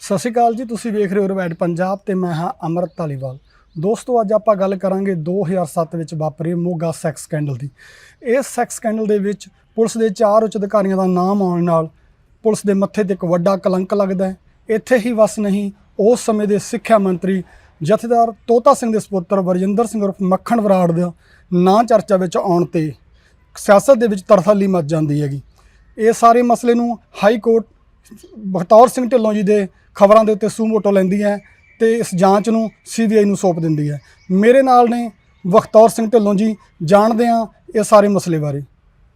ਸਤਿ ਸ਼੍ਰੀ ਅਕਾਲ ਜੀ, ਤੁਸੀਂ ਵੇਖ ਰਹੇ ਹੋ ਰਵੈਡ ਪੰਜਾਬ ਤੇ ਮੈਂ ਹਾਂ ਅਮਰਤ ਧਾਲੀਵਾਲ। ਦੋਸਤੋ, ਅੱਜ ਆਪਾਂ ਗੱਲ ਕਰਾਂਗੇ 2007 ਵਿੱਚ ਵਾਪਰੇ ਮੋਗਾ ਸੈਕਸ ਸਕੈਂਡਲ ਦੀ। ਇਸ ਸੈਕਸ ਸਕੈਂਡਲ ਦੇ ਵਿੱਚ ਪੁਲਿਸ ਦੇ ਚਾਰ ਉੱਚ ਅਧਿਕਾਰੀਆਂ ਦਾ ਨਾਮ ਆਉਣ ਨਾਲ ਪੁਲਿਸ ਦੇ ਮੱਥੇ ਤੇ ਇੱਕ ਵੱਡਾ ਕਲੰਕ ਲੱਗਦਾ ਹੈ। ਇੱਥੇ ਹੀ ਵਸ ਨਹੀਂ, ਉਸ ਸਮੇਂ ਦੇ ਸਿੱਖਿਆ ਮੰਤਰੀ ਜਥੇਦਾਰ ਤੋਤਾ ਸਿੰਘ ਦੇ ਸੁਪੁੱਤਰ ਵਰਜਿੰਦਰ ਸਿੰਘ ਉਰਫ ਮੱਖਣ ਬਰਾੜ ਦਾ ਨਾਂ ਚਰਚਾ ਵਿੱਚ ਆਉਣ ਤੇ ਸਿਆਸਤ ਦੇ ਵਿੱਚ ਤਰਥੱਲੀ ਮਚ ਜਾਂਦੀ ਹੈਗੀ। ਇਹ ਸਾਰੇ ਮਸਲੇ ਨੂੰ ਹਾਈ ਕੋਰਟ ਬਖਤੌਰ ਸਿੰਘ ਢਿੱਲੋਂ ਜੀ ਦੇ ਖਬਰਾਂ ਦੇ ਉੱਤੇ ਸੂਮੋਟੋ ਲੈਂਦੀ ਹੈ ਤੇ ਇਸ ਜਾਂਚ ਨੂੰ ਸੀਬੀਆਈ ਨੂੰ ਸੌਂਪ ਦਿੰਦੀ ਹੈ। ਮੇਰੇ ਨਾਲ ਨੇ ਬਖਤੌਰ ਸਿੰਘ ਢਿੱਲੋਂ ਜੀ ਜਾਣਦੇ ਆ ਇਹ ਸਾਰੇ ਮਸਲੇ ਬਾਰੇ।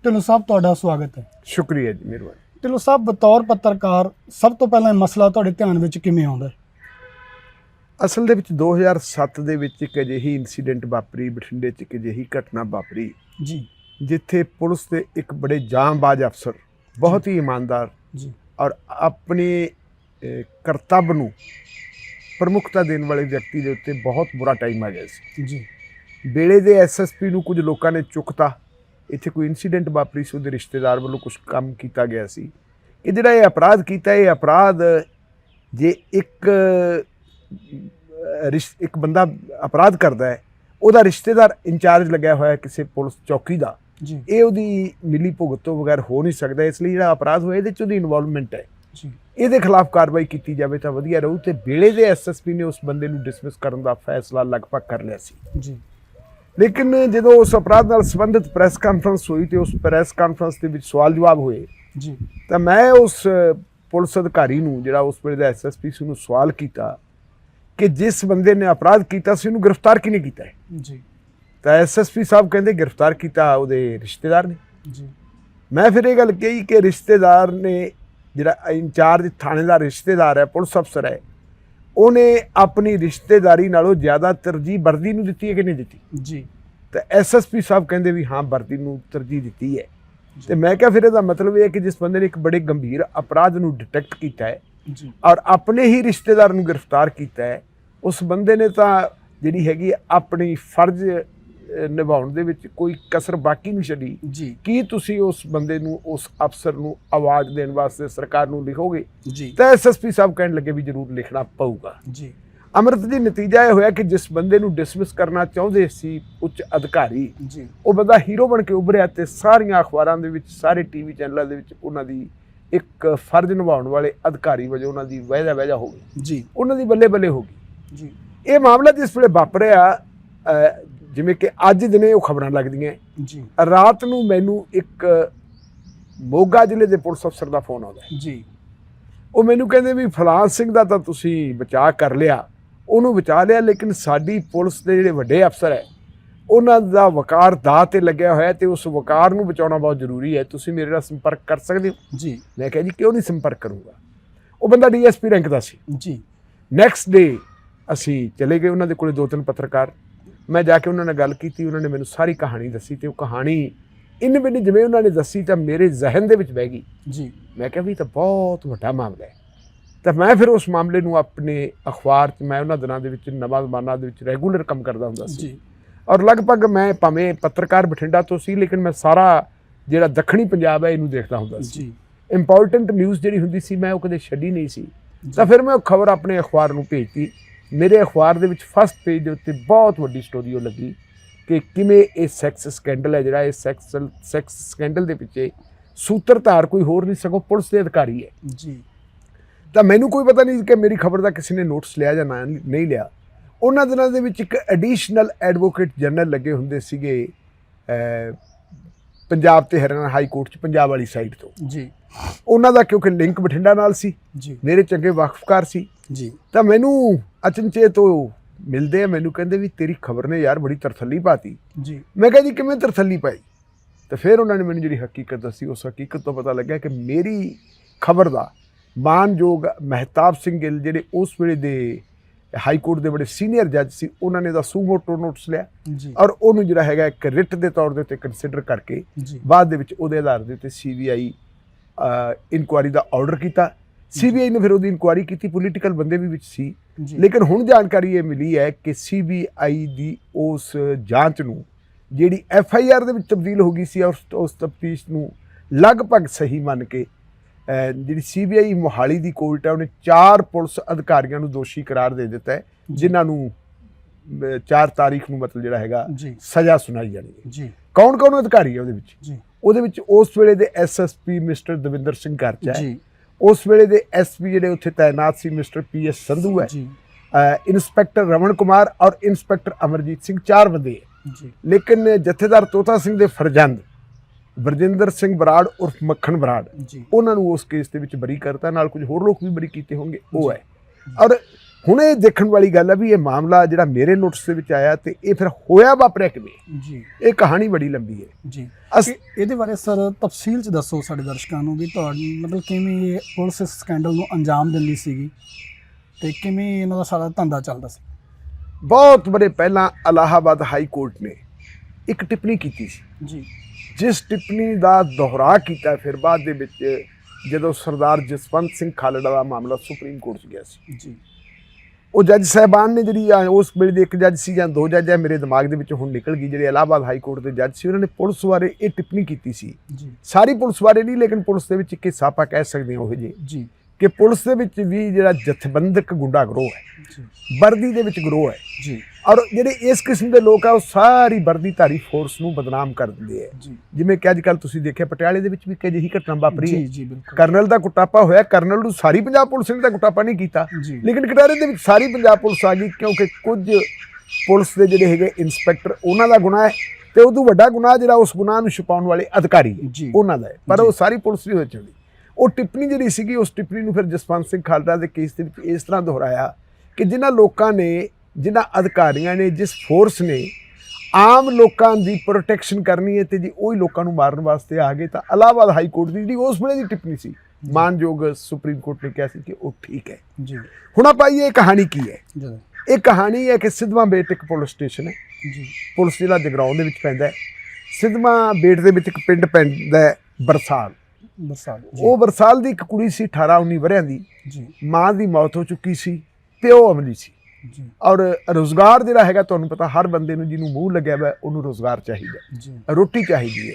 ਢਿੱਲੋਂ ਸਾਹਿਬ ਤੁਹਾਡਾ ਸਵਾਗਤ ਹੈ। ਸ਼ੁਕਰੀਆ ਜੀ ਮਿਹਰਬਾਨੀ। ਢਿੱਲੋਂ ਸਾਹਿਬ ਬਤੌਰ ਪੱਤਰਕਾਰ ਸਭ ਤੋਂ ਪਹਿਲਾਂ ਇਹ ਮਸਲਾ ਤੁਹਾਡੇ ਧਿਆਨ ਵਿੱਚ ਕਿਵੇਂ ਆਉਂਦਾ ਹੈ? ਅਸਲ ਦੇ ਵਿੱਚ 2007 ਦੇ ਵਿੱਚ ਇੱਕ ਅਜਿਹੀ ਇਨਸੀਡੈਂਟ ਵਾਪਰੀ ਬਠਿੰਡੇ 'ਚ ਇੱਕ ਅਜਿਹੀ ਘਟਨਾ ਵਾਪਰੀ। ਜੀ। ਜਿੱਥੇ ਪੁਲਿਸ ਦੇ ਇੱਕ ਬੜੇ ਜਾਂਬਾਜ਼ ਅਫਸਰ ਬਹੁਤ ਹੀ ਇਮਾਨਦਾਰ ਜੀ। ਔਰ ਆਪਣੇ ਕਰਤੱਵ ਨੂੰ ਪ੍ਰਮੁੱਖਤਾ ਦੇਣ ਵਾਲੇ ਵਿਅਕਤੀ ਦੇ ਉੱਤੇ ਬਹੁਤ ਬੁਰਾ ਟਾਈਮ ਆ ਗਿਆ ਸੀ। ਜੀ। ਵੇਲੇ ਦੇ ਐਸਐਸਪੀ ਨੂੰ ਕੁਝ ਲੋਕਾਂ ਨੇ ਚੁੱਕਤਾ। ਇੱਥੇ ਕੋਈ ਇਨਸੀਡੈਂਟ ਵਾਪਰੀ ਸੀ ਉਹਦੇ ਰਿਸ਼ਤੇਦਾਰ ਵੱਲੋਂ ਕੁਝ ਕੰਮ ਕੀਤਾ ਗਿਆ ਸੀ। ਇਹ ਜਿਹੜਾ ਇਹ ਅਪਰਾਧ ਕੀਤਾ ਇਹ ਅਪਰਾਧ ਜੇ ਇੱਕ ਇੱਕ ਬੰਦਾ ਅਪਰਾਧ ਕਰਦਾ ਹੈ ਉਹਦਾ ਰਿਸ਼ਤੇਦਾਰ ਇੰਚਾਰਜ ਲੱਗਿਆ ਹੋਇਆ ਕਿਸੇ ਪੁਲਿਸ ਚੌਕੀ ਦਾ। ਜੀ। ਇਹ ਉਹਦੀ ਮਿਲੀ ਭੁਗਤ ਤੋਂ ਬਗੈਰ ਹੋ ਨਹੀਂ ਸਕਦਾ ਇਸ ਲਈ ਜਿਹੜਾ ਅਪਰਾਧ ਹੋਇਆ ਇਹਦੇ ਚ ਉਹਦੀ ਇਨਵੋਲਵਮੈਂਟ ਹੈ। ਜੀ। ਇਹਦੇ ਖਿਲਾਫ ਕਾਰਵਾਈ ਕੀਤੀ ਜਾਵੇ ਤਾਂ ਵਧੀਆ ਰਹੂ ਤੇ ਵੇਲੇ ਦੇ ਐਸਐਸਪੀ ਨੇ ਉਸ ਬੰਦੇ ਨੂੰ ਡਿਸਮਿਸ ਕਰਨ ਦਾ ਫੈਸਲਾ ਲਗਭਗ ਕਰ ਲਿਆ ਸੀ। ਜੀ। ਲੇਕਿਨ ਜਦੋਂ ਉਸ ਅਪਰਾਧ ਨਾਲ ਸੰਬੰਧਿਤ ਪ੍ਰੈਸ ਕਾਨਫਰੰਸ ਹੋਈ ਤੇ ਉਸ ਪ੍ਰੈਸ ਕਾਨਫਰੰਸ ਦੇ ਵਿੱਚ ਸਵਾਲ ਜਵਾਬ ਹੋਏ ਜੀ। ਤਾਂ ਮੈਂ ਉਸ ਪੁਲਿਸ ਅਧਿਕਾਰੀ ਨੂੰ ਜਿਹੜਾ ਉਸ ਵੇਲੇ ਦਾ ਐਸਐਸਪੀ ਸੀ ਉਹਨੂੰ ਸਵਾਲ ਕੀਤਾ ਕਿ ਜਿਸ ਬੰਦੇ ਨੇ ਅਪਰਾਧ ਕੀਤਾ ਸੀ ਉਹਨੂੰ ਗ੍ਰਿਫਤਾਰ ਕਿਹਨੇ ਕੀਤਾ ਹੈ? ਜੀ। ਤਾਂ ਐਸਐਸਪੀ ਸਾਹਿਬ ਕਹਿੰਦੇ ਗ੍ਰਿਫਤਾਰ ਕੀਤਾ ਉਹਦੇ ਰਿਸ਼ਤੇਦਾਰ ਨੇ। ਜੀ। ਮੈਂ ਫਿਰ ਇਹ ਗੱਲ ਕਹੀ ਕਿ ਰਿਸ਼ਤੇਦਾਰ ਨੇ ਜਿਹੜਾ ਇੰਚਾਰਜ ਥਾਣੇ ਦਾ ਰਿਸ਼ਤੇਦਾਰ ਹੈ ਪੁਲਿਸ ਅਫਸਰ ਹੈ ਉਹਨੇ ਆਪਣੀ ਰਿਸ਼ਤੇਦਾਰੀ ਨਾਲੋਂ ਜ਼ਿਆਦਾ ਤਰਜੀਹ ਵਰਦੀ ਨੂੰ ਦਿੱਤੀ ਹੈ ਕਿ ਨਹੀਂ ਦਿੱਤੀ? ਜੀ। ਤਾਂ ਐਸਐਸਪੀ ਸਾਹਿਬ ਕਹਿੰਦੇ ਵੀ ਹਾਂ ਵਰਦੀ ਨੂੰ ਤਰਜੀਹ ਦਿੱਤੀ ਹੈ। ਤੇ ਮੈਂ ਕਿਹਾ ਫਿਰ ਇਹਦਾ ਮਤਲਬ ਇਹ ਹੈ ਕਿ ਜਿਸ ਬੰਦੇ ਨੇ ਇੱਕ ਬੜੇ ਗੰਭੀਰ ਅਪਰਾਧ ਨੂੰ ਡਿਟੈਕਟ ਕੀਤਾ ਹੈ ਜੀ। ਔਰ ਆਪਣੇ ਹੀ ਰਿਸ਼ਤੇਦਾਰ ਨੂੰ ਗ੍ਰਿਫਤਾਰ ਕੀਤਾ ਹੈ ਉਸ ਬੰਦੇ ਨੇ ਤਾਂ ਜਿਹੜੀ ਹੈਗੀ ਆਪਣੀ ਫਰਜ਼ ਨਿਭਾਉਣ ਦੇ ਵਿੱਚ ਕੋਈ ਕਸਰ ਬਾਕੀ ਨਹੀਂ ਛੱਡੀ। ਜੀ। ਕੀ ਤੁਸੀਂ ਉਸ ਬੰਦੇ ਨੂੰ ਉਸ ਅਫਸਰ ਨੂੰ ਆਵਾਜ਼ ਦੇਣ ਵਾਸਤੇ ਸਰਕਾਰ ਨੂੰ ਲਿਖੋਗੇ? ਜੀ। ਤਾਂ ਐਸਐਸਪੀ ਸਾਹਿਬ ਕਹਿਣ ਲੱਗੇ ਵੀ ਜ਼ਰੂਰ ਲਿਖਣਾ ਪਊਗਾ। ਜੀ। ਅਮਰਤ ਜੀ ਨਤੀਜਾ ਇਹ ਹੋਇਆ ਕਿ ਜਿਸ ਬੰਦੇ ਨੂੰ ਡਿਸਮਿਸ ਕਰਨਾ ਚਾਹੁੰਦੇ ਸੀ ਉੱਚ ਅਧਿਕਾਰੀ ਜੀ। ਉਹ ਬੰਦਾ ਹੀਰੋ ਬਣ ਕੇ ਉੱਭਰਿਆ ਤੇ ਸਾਰੀਆਂ ਅਖਬਾਰਾਂ ਦੇ ਵਿੱਚ ਸਾਰੇ ਟੀਵੀ ਚੈਨਲਾਂ ਦੇ ਵਿੱਚ ਉਹਨਾਂ ਦੀ ਇੱਕ ਫਰਜ਼ ਨਿਭਾਉਣ ਵਾਲੇ ਅਧਿਕਾਰੀ ਵਜੋਂ ਉਹਨਾਂ ਦੀ ਵਹਿਦਾ ਵਹਿਜਾ ਹੋ ਗਈ। ਜੀ। ਉਹਨਾਂ ਦੀ ਬੱਲੇ ਬੱਲੇ ਹੋ ਗਈ। ਜੀ। ਇਹ ਮਾਮਲਾ ਜਿਸ ਵੇਲੇ ਵਾਪਰਿਆ ਜਿਵੇਂ ਕਿ ਅੱਜ ਦਿਨੇ ਉਹ ਖਬਰਾਂ ਲੱਗਦੀਆਂ ਜੀ। ਰਾਤ ਨੂੰ ਮੈਨੂੰ ਇੱਕ ਮੋਗਾ ਜ਼ਿਲ੍ਹੇ ਦੇ ਪੁਲਿਸ ਅਫਸਰ ਦਾ ਫੋਨ ਆਉਂਦਾ। ਜੀ। ਉਹ ਮੈਨੂੰ ਕਹਿੰਦੇ ਵੀ ਫਲਾਣ ਸਿੰਘ ਦਾ ਤਾਂ ਤੁਸੀਂ ਬਚਾਅ ਕਰ ਲਿਆ। ਉਹਨੂੰ ਬਚਾ ਲਿਆ ਲੇਕਿਨ ਸਾਡੀ ਪੁਲਿਸ ਦੇ ਜਿਹੜੇ ਵੱਡੇ ਅਫਸਰ ਹੈ ਉਹਨਾਂ ਦਾ ਵਕਾਰ ਦਾਅ ਤੇ ਲੱਗਿਆ ਹੋਇਆ ਤੇ ਉਸ ਵਕਾਰ ਨੂੰ ਬਚਾਉਣਾ ਬਹੁਤ ਜ਼ਰੂਰੀ ਹੈ। ਤੁਸੀਂ ਮੇਰੇ ਨਾਲ ਸੰਪਰਕ ਕਰ ਸਕਦੇ ਹੋ? ਜੀ। ਮੈਂ ਕਿਹਾ ਜੀ ਕਿਉਂ ਨਹੀਂ ਸੰਪਰਕ ਕਰੂੰਗਾ? ਉਹ ਬੰਦਾ ਡੀਐਸਪੀ ਰੈਂਕ ਦਾ ਸੀ। ਜੀ। ਨੈਕਸਟ ਡੇ ਅਸੀਂ ਚਲੇ ਗਏ ਉਹਨਾਂ ਦੇ ਕੋਲੇ ਦੋ ਤਿੰਨ ਪੱਤਰਕਾਰ। ਮੈਂ ਜਾ ਕੇ ਉਹਨਾਂ ਨਾਲ ਗੱਲ ਕੀਤੀ ਉਹਨਾਂ ਨੇ ਮੈਨੂੰ ਸਾਰੀ ਕਹਾਣੀ ਦੱਸੀ ਤੇ ਉਹ ਕਹਾਣੀ ਇਨ ਬਿਨ ਜਿਵੇਂ ਉਹਨਾਂ ਨੇ ਦੱਸੀ ਤਾਂ ਮੇਰੇ ਜ਼ਿਹਨ ਦੇ ਵਿੱਚ ਬਹਿ ਗਈ। ਜੀ। ਮੈਂ ਕਿਹਾ ਵੀ ਤਾਂ ਬਹੁਤ ਵੱਡਾ ਮਾਮਲਾ ਹੈ। ਤਾਂ ਮੈਂ ਫਿਰ ਉਸ ਮਾਮਲੇ ਨੂੰ ਆਪਣੇ ਅਖਬਾਰ 'ਚ ਮੈਂ ਉਹਨਾਂ ਦਿਨਾਂ ਦੇ ਵਿੱਚ ਨਵਾਂ ਜ਼ਮਾਨਾ ਦੇ ਵਿੱਚ ਰੈਗੂਲਰ ਕੰਮ ਕਰਦਾ ਹੁੰਦਾ ਸੀ। ਜੀ। ਔਰ ਲਗਭਗ ਮੈਂ ਭਾਵੇਂ ਪੱਤਰਕਾਰ ਬਠਿੰਡਾ ਤੋਂ ਸੀ ਲੇਕਿਨ ਮੈਂ ਸਾਰਾ ਜਿਹੜਾ ਦੱਖਣੀ ਪੰਜਾਬ ਹੈ ਇਹਨੂੰ ਦੇਖਦਾ ਹੁੰਦਾ ਸੀ। ਜੀ। ਇੰਪੋਰਟੈਂਟ ਨਿਊਜ਼ ਜਿਹੜੀ ਹੁੰਦੀ ਸੀ ਮੈਂ ਉਹ ਕਦੇ ਛੱਡੀ ਨਹੀਂ ਸੀ। ਤਾਂ ਫਿਰ ਮੈਂ ਉਹ ਖਬਰ ਆਪਣੇ ਅਖਬਾਰ ਨੂੰ ਭੇਜਤੀ। ਮੇਰੇ ਅਖਬਾਰ ਦੇ ਵਿੱਚ ਫਸਟ ਪੇਜ ਦੇ ਉੱਤੇ ਬਹੁਤ ਵੱਡੀ ਸਟੋਰੀ ਉਹ ਲੱਗੀ ਕਿ ਕਿਵੇਂ ਇਹ ਸੈਕਸ ਸਕੈਂਡਲ ਹੈ ਜਿਹੜਾ ਇਹ ਸੈਕਸ ਸੈਕਸ ਸਕੈਂਡਲ ਦੇ ਪਿੱਛੇ ਸੂਤਰਧਾਰ ਕੋਈ ਹੋਰ ਨਹੀਂ ਸਗੋਂ ਪੁਲਿਸ ਦੇ ਅਧਿਕਾਰੀ ਹੈ। ਜੀ। ਤਾਂ ਮੈਨੂੰ ਕੋਈ ਪਤਾ ਨਹੀਂ ਕਿ ਮੇਰੀ ਖਬਰ ਦਾ ਕਿਸੇ ਨੇ ਨੋਟਿਸ ਲਿਆ ਜਾਂ ਨਹੀਂ ਲਿਆ। ਉਹਨਾਂ ਦਿਨਾਂ ਦੇ ਵਿੱਚ ਇੱਕ ਐਡੀਸ਼ਨਲ ਐਡਵੋਕੇਟ ਜਨਰਲ ਲੱਗੇ ਹੁੰਦੇ ਸੀਗੇ ਪੰਜਾਬ ਤੇ ਹਰਿਆਣਾ ਹਾਈ ਕੋਰਟ 'ਚ ਪੰਜਾਬ ਵਾਲੀ ਸਾਈਡ ਤੋਂ। ਜੀ। ਉਹਨਾਂ ਦਾ ਕਿਉਂਕਿ ਲਿੰਕ ਬਠਿੰਡਾ ਨਾਲ ਸੀ ਜੀ। ਮੇਰੇ ਚੰਗੇ ਵਾਕਫਕਾਰ ਸੀ। ਜੀ। ਤਾਂ ਮੈਨੂੰ ਅਚਨਚੇਤ ਉਹ ਮਿਲਦੇ ਆ ਮੈਨੂੰ ਕਹਿੰਦੇ ਵੀ ਤੇਰੀ ਖਬਰ ਨੇ ਯਾਰ ਬੜੀ ਤਰਥੱਲੀ ਪਾਤੀ। ਜੀ। ਮੈਂ ਕਿਹਾ ਜੀ ਕਿਵੇਂ ਤਰਥੱਲੀ ਪਾਈ? ਤਾਂ ਫਿਰ ਉਹਨਾਂ ਨੇ ਮੈਨੂੰ ਜਿਹੜੀ ਹਕੀਕਤ ਦੱਸੀ ਉਸ ਹਕੀਕਤ ਤੋਂ ਪਤਾ ਲੱਗਿਆ ਕਿ ਮੇਰੀ ਖਬਰ ਦਾ ਮਾਨਯੋਗ ਮਹਿਤਾਬ ਸਿੰਘ ਗਿੱਲ ਜਿਹੜੇ ਉਸ ਵੇਲੇ ਦੇ ਹਾਈ ਕੋਰਟ ਦੇ ਬੜੇ ਸੀਨੀਅਰ ਜੱਜ ਸੀ ਉਹਨਾਂ ਨੇ ਦਾ ਸੂਮੋਟੋ ਨੋਟਿਸ ਲਿਆ ਔਰ ਉਹਨੂੰ ਜਿਹੜਾ ਹੈਗਾ ਇੱਕ ਰਿਟ ਦੇ ਤੌਰ ਦੇ ਉੱਤੇ ਕੰਸੀਡਰ ਕਰਕੇ ਬਾਅਦ ਦੇ ਵਿੱਚ ਉਹਦੇ ਆਧਾਰ ਦੇ ਉੱਤੇ ਸੀਬੀਆਈ ਇਨਕੁਆਰੀ ਦਾ ਆਰਡਰ ਕੀਤਾ। ਸੀਬੀਆਈ ਨੇ ਫਿਰ ਉਹਦੀ ਇਨਕੁਆਰੀ ਕੀਤੀ ਪੋਲੀਟੀਕਲ ਬੰਦੇ ਵੀ ਵਿੱਚ ਸੀ। ਲੇਕਿਨ ਹੁਣ ਜਾਣਕਾਰੀ ਇਹ ਮਿਲੀ ਹੈ ਕਿ ਸੀਬੀਆਈ ਦੀ ਉਸ ਜਾਂਚ ਨੂੰ ਜਿਹੜੀ ਐਫ ਆਈ ਆਰ ਦੇ ਵਿੱਚ ਤਬਦੀਲ ਹੋ ਗਈ ਸੀ ਉਸ ਉਸ ਤਫਤੀਸ਼ ਨੂੰ ਲਗਭਗ ਸਹੀ ਮੰਨ ਕੇ ਜਿਹੜੀ ਸੀਬੀਆਈ ਮੋਹਾਲੀ ਦੀ ਕੋਰਟ ਹੈ ਉਹਨੇ ਚਾਰ ਪੁਲਿਸ ਅਧਿਕਾਰੀਆਂ ਨੂੰ ਦੋਸ਼ੀ ਕਰਾਰ ਦੇ ਦਿੱਤਾ ਹੈ ਜਿਨ੍ਹਾਂ ਨੂੰ 4 ਤਾਰੀਖ ਨੂੰ ਮਤਲਬ ਜਿਹੜਾ ਹੈਗਾ ਸਜ਼ਾ ਸੁਣਾਈ ਜਾਣੀ ਹੈ। ਜੀ। ਕੌਣ ਕੌਣ ਅਧਿਕਾਰੀ ਹੈ ਉਹਦੇ ਵਿੱਚ? ਜੀ। ਉਹਦੇ ਵਿੱਚ ਉਸ ਵੇਲੇ ਦੇ ਐਸਐਸਪੀ ਮਿਸਟਰ ਦਵਿੰਦਰ ਸਿੰਘ ਕਰਚਾ ਹੈ। ਜੀ। ਉਸ ਵੇਲੇ ਦੇ ਐਸਪੀ ਜਿਹੜੇ ਉੱਥੇ ਤਾਇਨਾਤ ਸੀ ਮਿਸਟਰ ਪੀਐਸ ਸੰਧੂ ਹੈ। ਜੀ। ਅਹ ਇੰਸਪੈਕਟਰ ਰਮਨ ਕੁਮਾਰ ਔਰ ਇੰਸਪੈਕਟਰ ਅਮਰਜੀਤ ਸਿੰਘ ਚਾਰ ਬੰਦੇ ਹੈ। ਜੀ। ਲੇਕਿਨ ਜਥੇਦਾਰ ਤੋਤਾ ਸਿੰਘ ਦੇ ਫਰਜ਼ੰਦ ਵਰਜਿੰਦਰ ਸਿੰਘ ਬਰਾੜ ਉਰਫ ਮੱਖਣ ਬਰਾੜ। ਉਹਨਾਂ ਨੂੰ ਉਸ ਕੇਸ ਦੇ ਵਿੱਚ ਬਰੀ ਕਰਤਾ ਨਾਲ ਕੁਝ ਹੋਰ ਲੋਕ ਵੀ ਬਰੀ ਕੀਤੇ ਹੋਣਗੇ। ਉਹ ਹੈ। ਔਰ ਹੁਣ ਇਹ ਦੇਖਣ ਵਾਲੀ ਗੱਲ ਹੈ ਵੀ ਇਹ ਮਾਮਲਾ ਜਿਹੜਾ ਮੇਰੇ ਨੋਟਿਸ ਦੇ ਵਿੱਚ ਆਇਆ ਤੇ ਇਹ ਫਿਰ ਹੋਇਆ ਵਾਪਰਿਆ ਕਿਵੇਂ? ਜੀ। ਇਹ ਕਹਾਣੀ ਬੜੀ ਲੰਬੀ ਹੈ। ਜੀ। ਇਹਦੇ ਬਾਰੇ ਸਰ ਤਫਸੀਲ ਚ ਦੱਸੋ ਸਾਡੇ ਦਰਸ਼ਕਾਂ ਨੂੰ ਵੀ ਤੁਹਾਡੀ ਮਤਲਬ ਕਿਵੇਂ ਇਹ ਪੁਲਿਸ ਇਸ ਸਕੈਂਡਲ ਨੂੰ ਅੰਜਾਮ ਦਿੰਦੀ ਸੀਗੀ ਤੇ ਕਿਵੇਂ ਇਹਨਾਂ ਦਾ ਸਾਰਾ ਧੰਦਾ ਚੱਲਦਾ ਸੀ? ਬਹੁਤ ਬੜੇ ਪਹਿਲਾਂ ਅਲਾਹਾਬਾਦ ਹਾਈ ਕੋਰਟ ਨੇ ਇੱਕ ਟਿੱਪਣੀ ਕੀਤੀ ਸੀ। ਜੀ। ਜਿਸ ਟਿੱਪਣੀ ਦਾ ਦੁਹਰਾ ਕੀਤਾ ਫਿਰ ਬਾਅਦ ਦੇ ਵਿੱਚ ਜਦੋਂ ਸਰਦਾਰ ਜਸਵੰਤ ਸਿੰਘ ਖਾਲੜਾ ਦਾ ਮਾਮਲਾ ਸੁਪਰੀਮ ਕੋਰਟ 'ਚ ਗਿਆ ਸੀ। ਜੀ। ਉਹ ਜੱਜ ਸਾਹਿਬਾਨ ਨੇ ਜਿਹੜੀ ਆ, ਉਸ ਵੇਲੇ ਦੇ ਇੱਕ ਜੱਜ ਸੀ ਜਾਂ ਦੋ ਜੱਜ ਹੈ ਮੇਰੇ ਦਿਮਾਗ ਦੇ ਵਿੱਚ ਹੁਣ ਨਿਕਲ ਗਈ ਜਿਹੜੇ ਇਲਾਹਾਬਾਦ ਹਾਈ ਕੋਰਟ ਦੇ ਜੱਜ ਸੀ ਉਹਨਾਂ ਨੇ ਪੁਲਿਸ ਬਾਰੇ ਇਹ ਟਿੱਪਣੀ ਕੀਤੀ ਸੀ। ਜੀ। ਸਾਰੀ ਪੁਲਿਸ ਬਾਰੇ ਨਹੀਂ ਲੇਕਿਨ ਪੁਲਿਸ ਦੇ ਵਿੱਚ ਇੱਕ ਹਿੱਸਾ ਆਪਾਂ ਕਹਿ ਸਕਦੇ ਹਾਂ ਉਹ ਜੇ ਜੀ। ਕਿ ਪੁਲਿਸ ਦੇ ਵਿੱਚ ਵੀ ਜਿਹੜਾ ਜਥੇਬੰਦਕ ਗੁੰਡਾ ਗਰੋਹ ਹੈ ਵਰਦੀ ਦੇ ਵਿੱਚ ਗਰੋਹ ਹੈ। ਜੀ। ਔਰ ਜਿਹੜੇ ਇਸ ਕਿਸਮ ਦੇ ਲੋਕ ਆ ਉਹ ਸਾਰੀ ਵਰਦੀਧਾਰੀ ਫੋਰਸ ਨੂੰ ਬਦਨਾਮ ਕਰ ਦਿੰਦੇ ਆ। ਜਿਵੇਂ ਕਿ ਅੱਜ ਕੱਲ ਤੁਸੀਂ ਦੇਖਿਆ ਪਟਿਆਲੇ ਦੇ ਵਿੱਚ ਵੀ ਕਿ ਅਜਿਹੀ ਘਟਨਾ ਵਾਪਰੀ ਹੈ। ਕਰਨਲ ਦਾ ਕੁੱਟਾਪਾ ਹੋਇਆ ਕਰਨਲ ਨੂੰ ਸਾਰੀ ਪੰਜਾਬ ਪੁਲਿਸ ਨੇ ਤਾਂ ਕੁੱਟਾਪਾ ਨਹੀਂ ਕੀਤਾ। ਲੇਕਿਨ ਕਟਾਰੇ ਦੇ ਵਿੱਚ ਸਾਰੀ ਪੰਜਾਬ ਪੁਲਿਸ ਆ ਗਈ ਕਿਉਂਕਿ ਕੁਝ ਪੁਲਿਸ ਦੇ ਜਿਹੜੇ ਹੈਗੇ ਇਨਸਪੈਕਟਰ ਉਹਨਾਂ ਦਾ ਗੁਨਾਹ ਹੈ ਤੇ ਉਦੋਂ ਵੱਡਾ ਗੁਨਾਹ ਜਿਹੜਾ ਉਸ ਗੁਨਾਹ ਨੂੰ ਛੁਪਾਉਣ ਵਾਲੇ ਅਧਿਕਾਰੀ। ਉਹਨਾਂ ਦਾ ਹੈ। ਪਰ। ਉਹ ਸਾਰੀ ਪੁਲਿਸ ਨਹੀਂ ਹੋ। ਚੱਲੀ ਉਹ ਟਿੱਪਣੀ ਜਿਹੜੀ ਸੀਗੀ ਉਸ ਟਿੱਪਣੀ ਨੂੰ ਫਿਰ ਜਸਵੰਤ ਸਿੰਘ ਖਾਲੜਾ ਦੇ ਕੇਸ ਦੇ ਵਿੱਚ ਇਸ ਤਰ੍ਹਾਂ ਦੁਹਰਾਇਆ ਕਿ ਜਿਨ੍ਹਾਂ ਲੋਕਾਂ ਨੇ ਜਿਨ੍ਹਾਂ ਅਧਿਕਾਰੀਆਂ ਨੇ ਜਿਸ ਫੋਰਸ ਨੇ ਆਮ ਲੋਕਾਂ ਦੀ ਪ੍ਰੋਟੈਕਸ਼ਨ ਕਰਨੀ ਹੈ ਤੇ ਜੀ ਉਹੀ ਲੋਕਾਂ ਨੂੰ ਮਾਰਨ ਵਾਸਤੇ ਆ ਗਏ ਤਾਂ ਇਲਾਹਾਬਾਦ ਹਾਈ ਕੋਰਟ ਦੀ ਜਿਹੜੀ ਉਸ ਵੇਲੇ ਦੀ ਟਿੱਪਣੀ ਸੀ ਮਾਨਯੋਗ ਸੁਪਰੀਮ ਕੋਰਟ ਨੇ ਕਿਹਾ ਸੀ ਕਿ ਉਹ ਠੀਕ ਹੈ। ਜੀ। ਹੁਣ ਆਪਾਂ ਇਹ ਕਹਾਣੀ ਕੀ ਹੈ? ਜਦੋਂ ਇਹ ਕਹਾਣੀ ਹੈ ਕਿ ਸਿੱਧਵਾਂ ਬੇਟ ਇੱਕ ਪੁਲਿਸ ਸਟੇਸ਼ਨ ਹੈ। ਜੀ। ਪੁਲਿਸ ਜ਼ਿਲ੍ਹਾ ਜਗਰਾਉਂ ਦੇ ਵਿੱਚ ਪੈਂਦਾ ਹੈ। ਸਿੱਧਵਾਂ ਬੇਟ ਦੇ ਵਿੱਚ ਇੱਕ ਪਿੰਡ ਪੈਂਦਾ ਹੈ ਬਰਸਾਲ। ਬਰਸਾਤ ਉਹ ਬਰਸਾਲ ਦੀ ਇੱਕ ਕੁੜੀ ਸੀ 18 19 ਵਰਿਆਂ ਦੀ। ਜੀ। ਮਾਂ ਦੀ ਮੌਤ ਹੋ ਚੁੱਕੀ ਸੀ ਪਿਓ ਅਮਲੀ ਸੀ। ਜੀ। ਔਰ ਰੋਜ਼ਗਾਰ ਜਿਹੜਾ ਹੈਗਾ ਤੁਹਾਨੂੰ ਪਤਾ ਹਰ ਬੰਦੇ ਨੂੰ ਜਿਹਨੂੰ ਮੂੰਹ ਲੱਗਿਆ ਹੋਇਆ ਉਹਨੂੰ ਰੋਜ਼ਗਾਰ ਚਾਹੀਦਾ। ਜੀ। ਰੋਟੀ ਚਾਹੀਦੀ ਹੈ।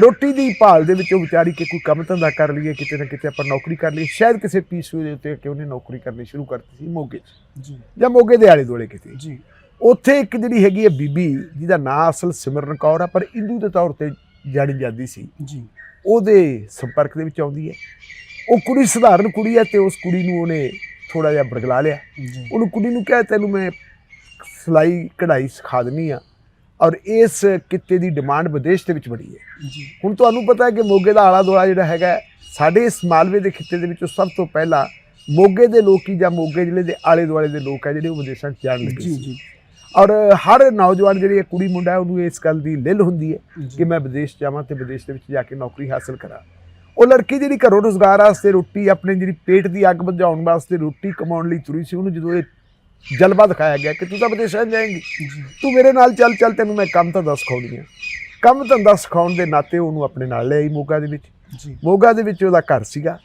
ਰੋਟੀ ਦੀ ਭਾਲ ਦੇ ਵਿੱਚ ਉਹ ਵਿਚਾਰੀ ਕਿ ਕੋਈ ਕੰਮ ਧੰਦਾ ਕਰ ਲਈਏ ਕਿਤੇ ਨਾ ਕਿਤੇ ਆਪਾਂ ਨੌਕਰੀ ਕਰ ਲਈਏ। ਸ਼ਾਇਦ ਕਿਸੇ ਪੀਸੂ ਦੇ ਉੱਤੇ ਕਿ ਉਹਨੇ ਨੌਕਰੀ ਕਰਨੀ ਸ਼ੁਰੂ ਕਰਤੀ ਸੀ ਮੋਗੇ 'ਚ। ਜੀ। ਜਾਂ ਮੋਗੇ ਦੇ ਆਲੇ ਦੁਆਲੇ ਕਿਤੇ। ਜੀ। ਉੱਥੇ ਇੱਕ ਜਿਹੜੀ ਹੈਗੀ ਹੈ ਬੀਬੀ ਜਿਹਦਾ ਨਾਂ ਅਸਲ ਸਿਮਰਨ ਕੌਰ ਆ ਪਰ ਇੰਦੂ ਦੇ ਤੌਰ ਤੇ ਜਾਣੀ ਜਾਂਦੀ ਸੀ। ਜੀ। ਉਹਦੇ ਸੰਪਰਕ ਦੇ ਵਿੱਚ ਆਉਂਦੀ ਹੈ। ਉਹ ਕੁੜੀ ਸਧਾਰਨ ਕੁੜੀ ਹੈ ਤੇ ਉਸ ਕੁੜੀ ਨੂੰ ਉਹਨੇ ਥੋੜਾ ਜਿਹਾ ਬਰਗਲਾ ਲਿਆ। ਉਹਨੂੰ ਕੁੜੀ ਨੂੰ ਕਿਹਾ ਤੈਨੂੰ ਮੈਂ ਸਿਲਾਈ ਕਢਾਈ ਸਿਖਾ ਦਿੰਨੀ ਆ ਔਰ ਇਸ ਕਿੱਤੇ ਦੀ ਡਿਮਾਂਡ ਵਿਦੇਸ਼ ਦੇ ਵਿੱਚ ਬੜੀ ਹੈ। ਹੁਣ ਤੁਹਾਨੂੰ ਪਤਾ ਹੈ ਕਿ ਮੋਗੇ ਦਾ ਆਲਾ ਦੁਆਲਾ ਜਿਹੜਾ ਹੈਗਾ ਹੈ, ਸਾਡੇ ਇਸ ਮਾਲਵੇ ਦੇ ਖਿੱਤੇ ਦੇ ਵਿੱਚੋਂ ਸਭ ਤੋਂ ਪਹਿਲਾਂ ਮੋਗੇ ਦੇ ਲੋਕੀ ਜਾਂ ਮੋਗੇ ਜ਼ਿਲ੍ਹੇ ਦੇ ਆਲੇ ਦੁਆਲੇ ਦੇ ਲੋਕ ਆ ਜਿਹੜੇ ਉਹ ਵਿਦੇਸ਼ਾਂ 'ਚ ਜਾਣ ਲੱਗੇ ਜੀ ਜੀ। ਔਰ ਹਰ ਨੌਜਵਾਨ ਜਿਹੜੀ ਇਹ ਕੁੜੀ ਮੁੰਡਾ ਹੈ ਉਹਨੂੰ ਇਸ ਗੱਲ ਦੀ ਲਿਲ ਹੁੰਦੀ ਹੈ। ਕਿ ਮੈਂ ਵਿਦੇਸ਼ ਜਾਵਾਂ ਤੇ ਵਿਦੇਸ਼ ਦੇ ਵਿੱਚ ਜਾ ਕੇ ਨੌਕਰੀ ਹਾਸਲ ਕਰਾਂ। ਉਹ ਲੜਕੀ ਜਿਹੜੀ ਘਰੋਂ ਰੋਜ਼ਗਾਰ ਵਾਸਤੇ ਰੋਟੀ ਆਪਣੇ ਜਿਹੜੀ ਪੇਟ ਦੀ ਅੱਗ ਬੁਝਾਉਣ ਵਾਸਤੇ ਰੋਟੀ ਕਮਾਉਣ ਲਈ ਤੁਰੀ ਸੀ ਉਹਨੂੰ ਜਦੋਂ ਇਹ ਜਲਵਾ ਦਿਖਾਇਆ ਗਿਆ ਕਿ ਤੂੰ ਤਾਂ ਵਿਦੇਸ਼ਾਂ ਜਾਏਂਗੀ। ਤੂੰ ਮੇਰੇ ਨਾਲ ਚੱਲ ਚੱਲ ਤੈਨੂੰ ਮੈਂ ਕੰਮ ਧੰਦਾ ਸਿਖਾਉਣੀ ਆ ਕੰਮ ਧੰਦਾ ਸਿਖਾਉਣ ਦੇ ਨਾਤੇ ਉਹਨੂੰ ਆਪਣੇ ਨਾਲ ਲਿਆਈ ਮੋਗਾ ਦੇ ਵਿੱਚ। ਮੋਗਾ ਦੇ ਵਿੱਚ ਉਹਦਾ ਘਰ ਸੀਗਾ।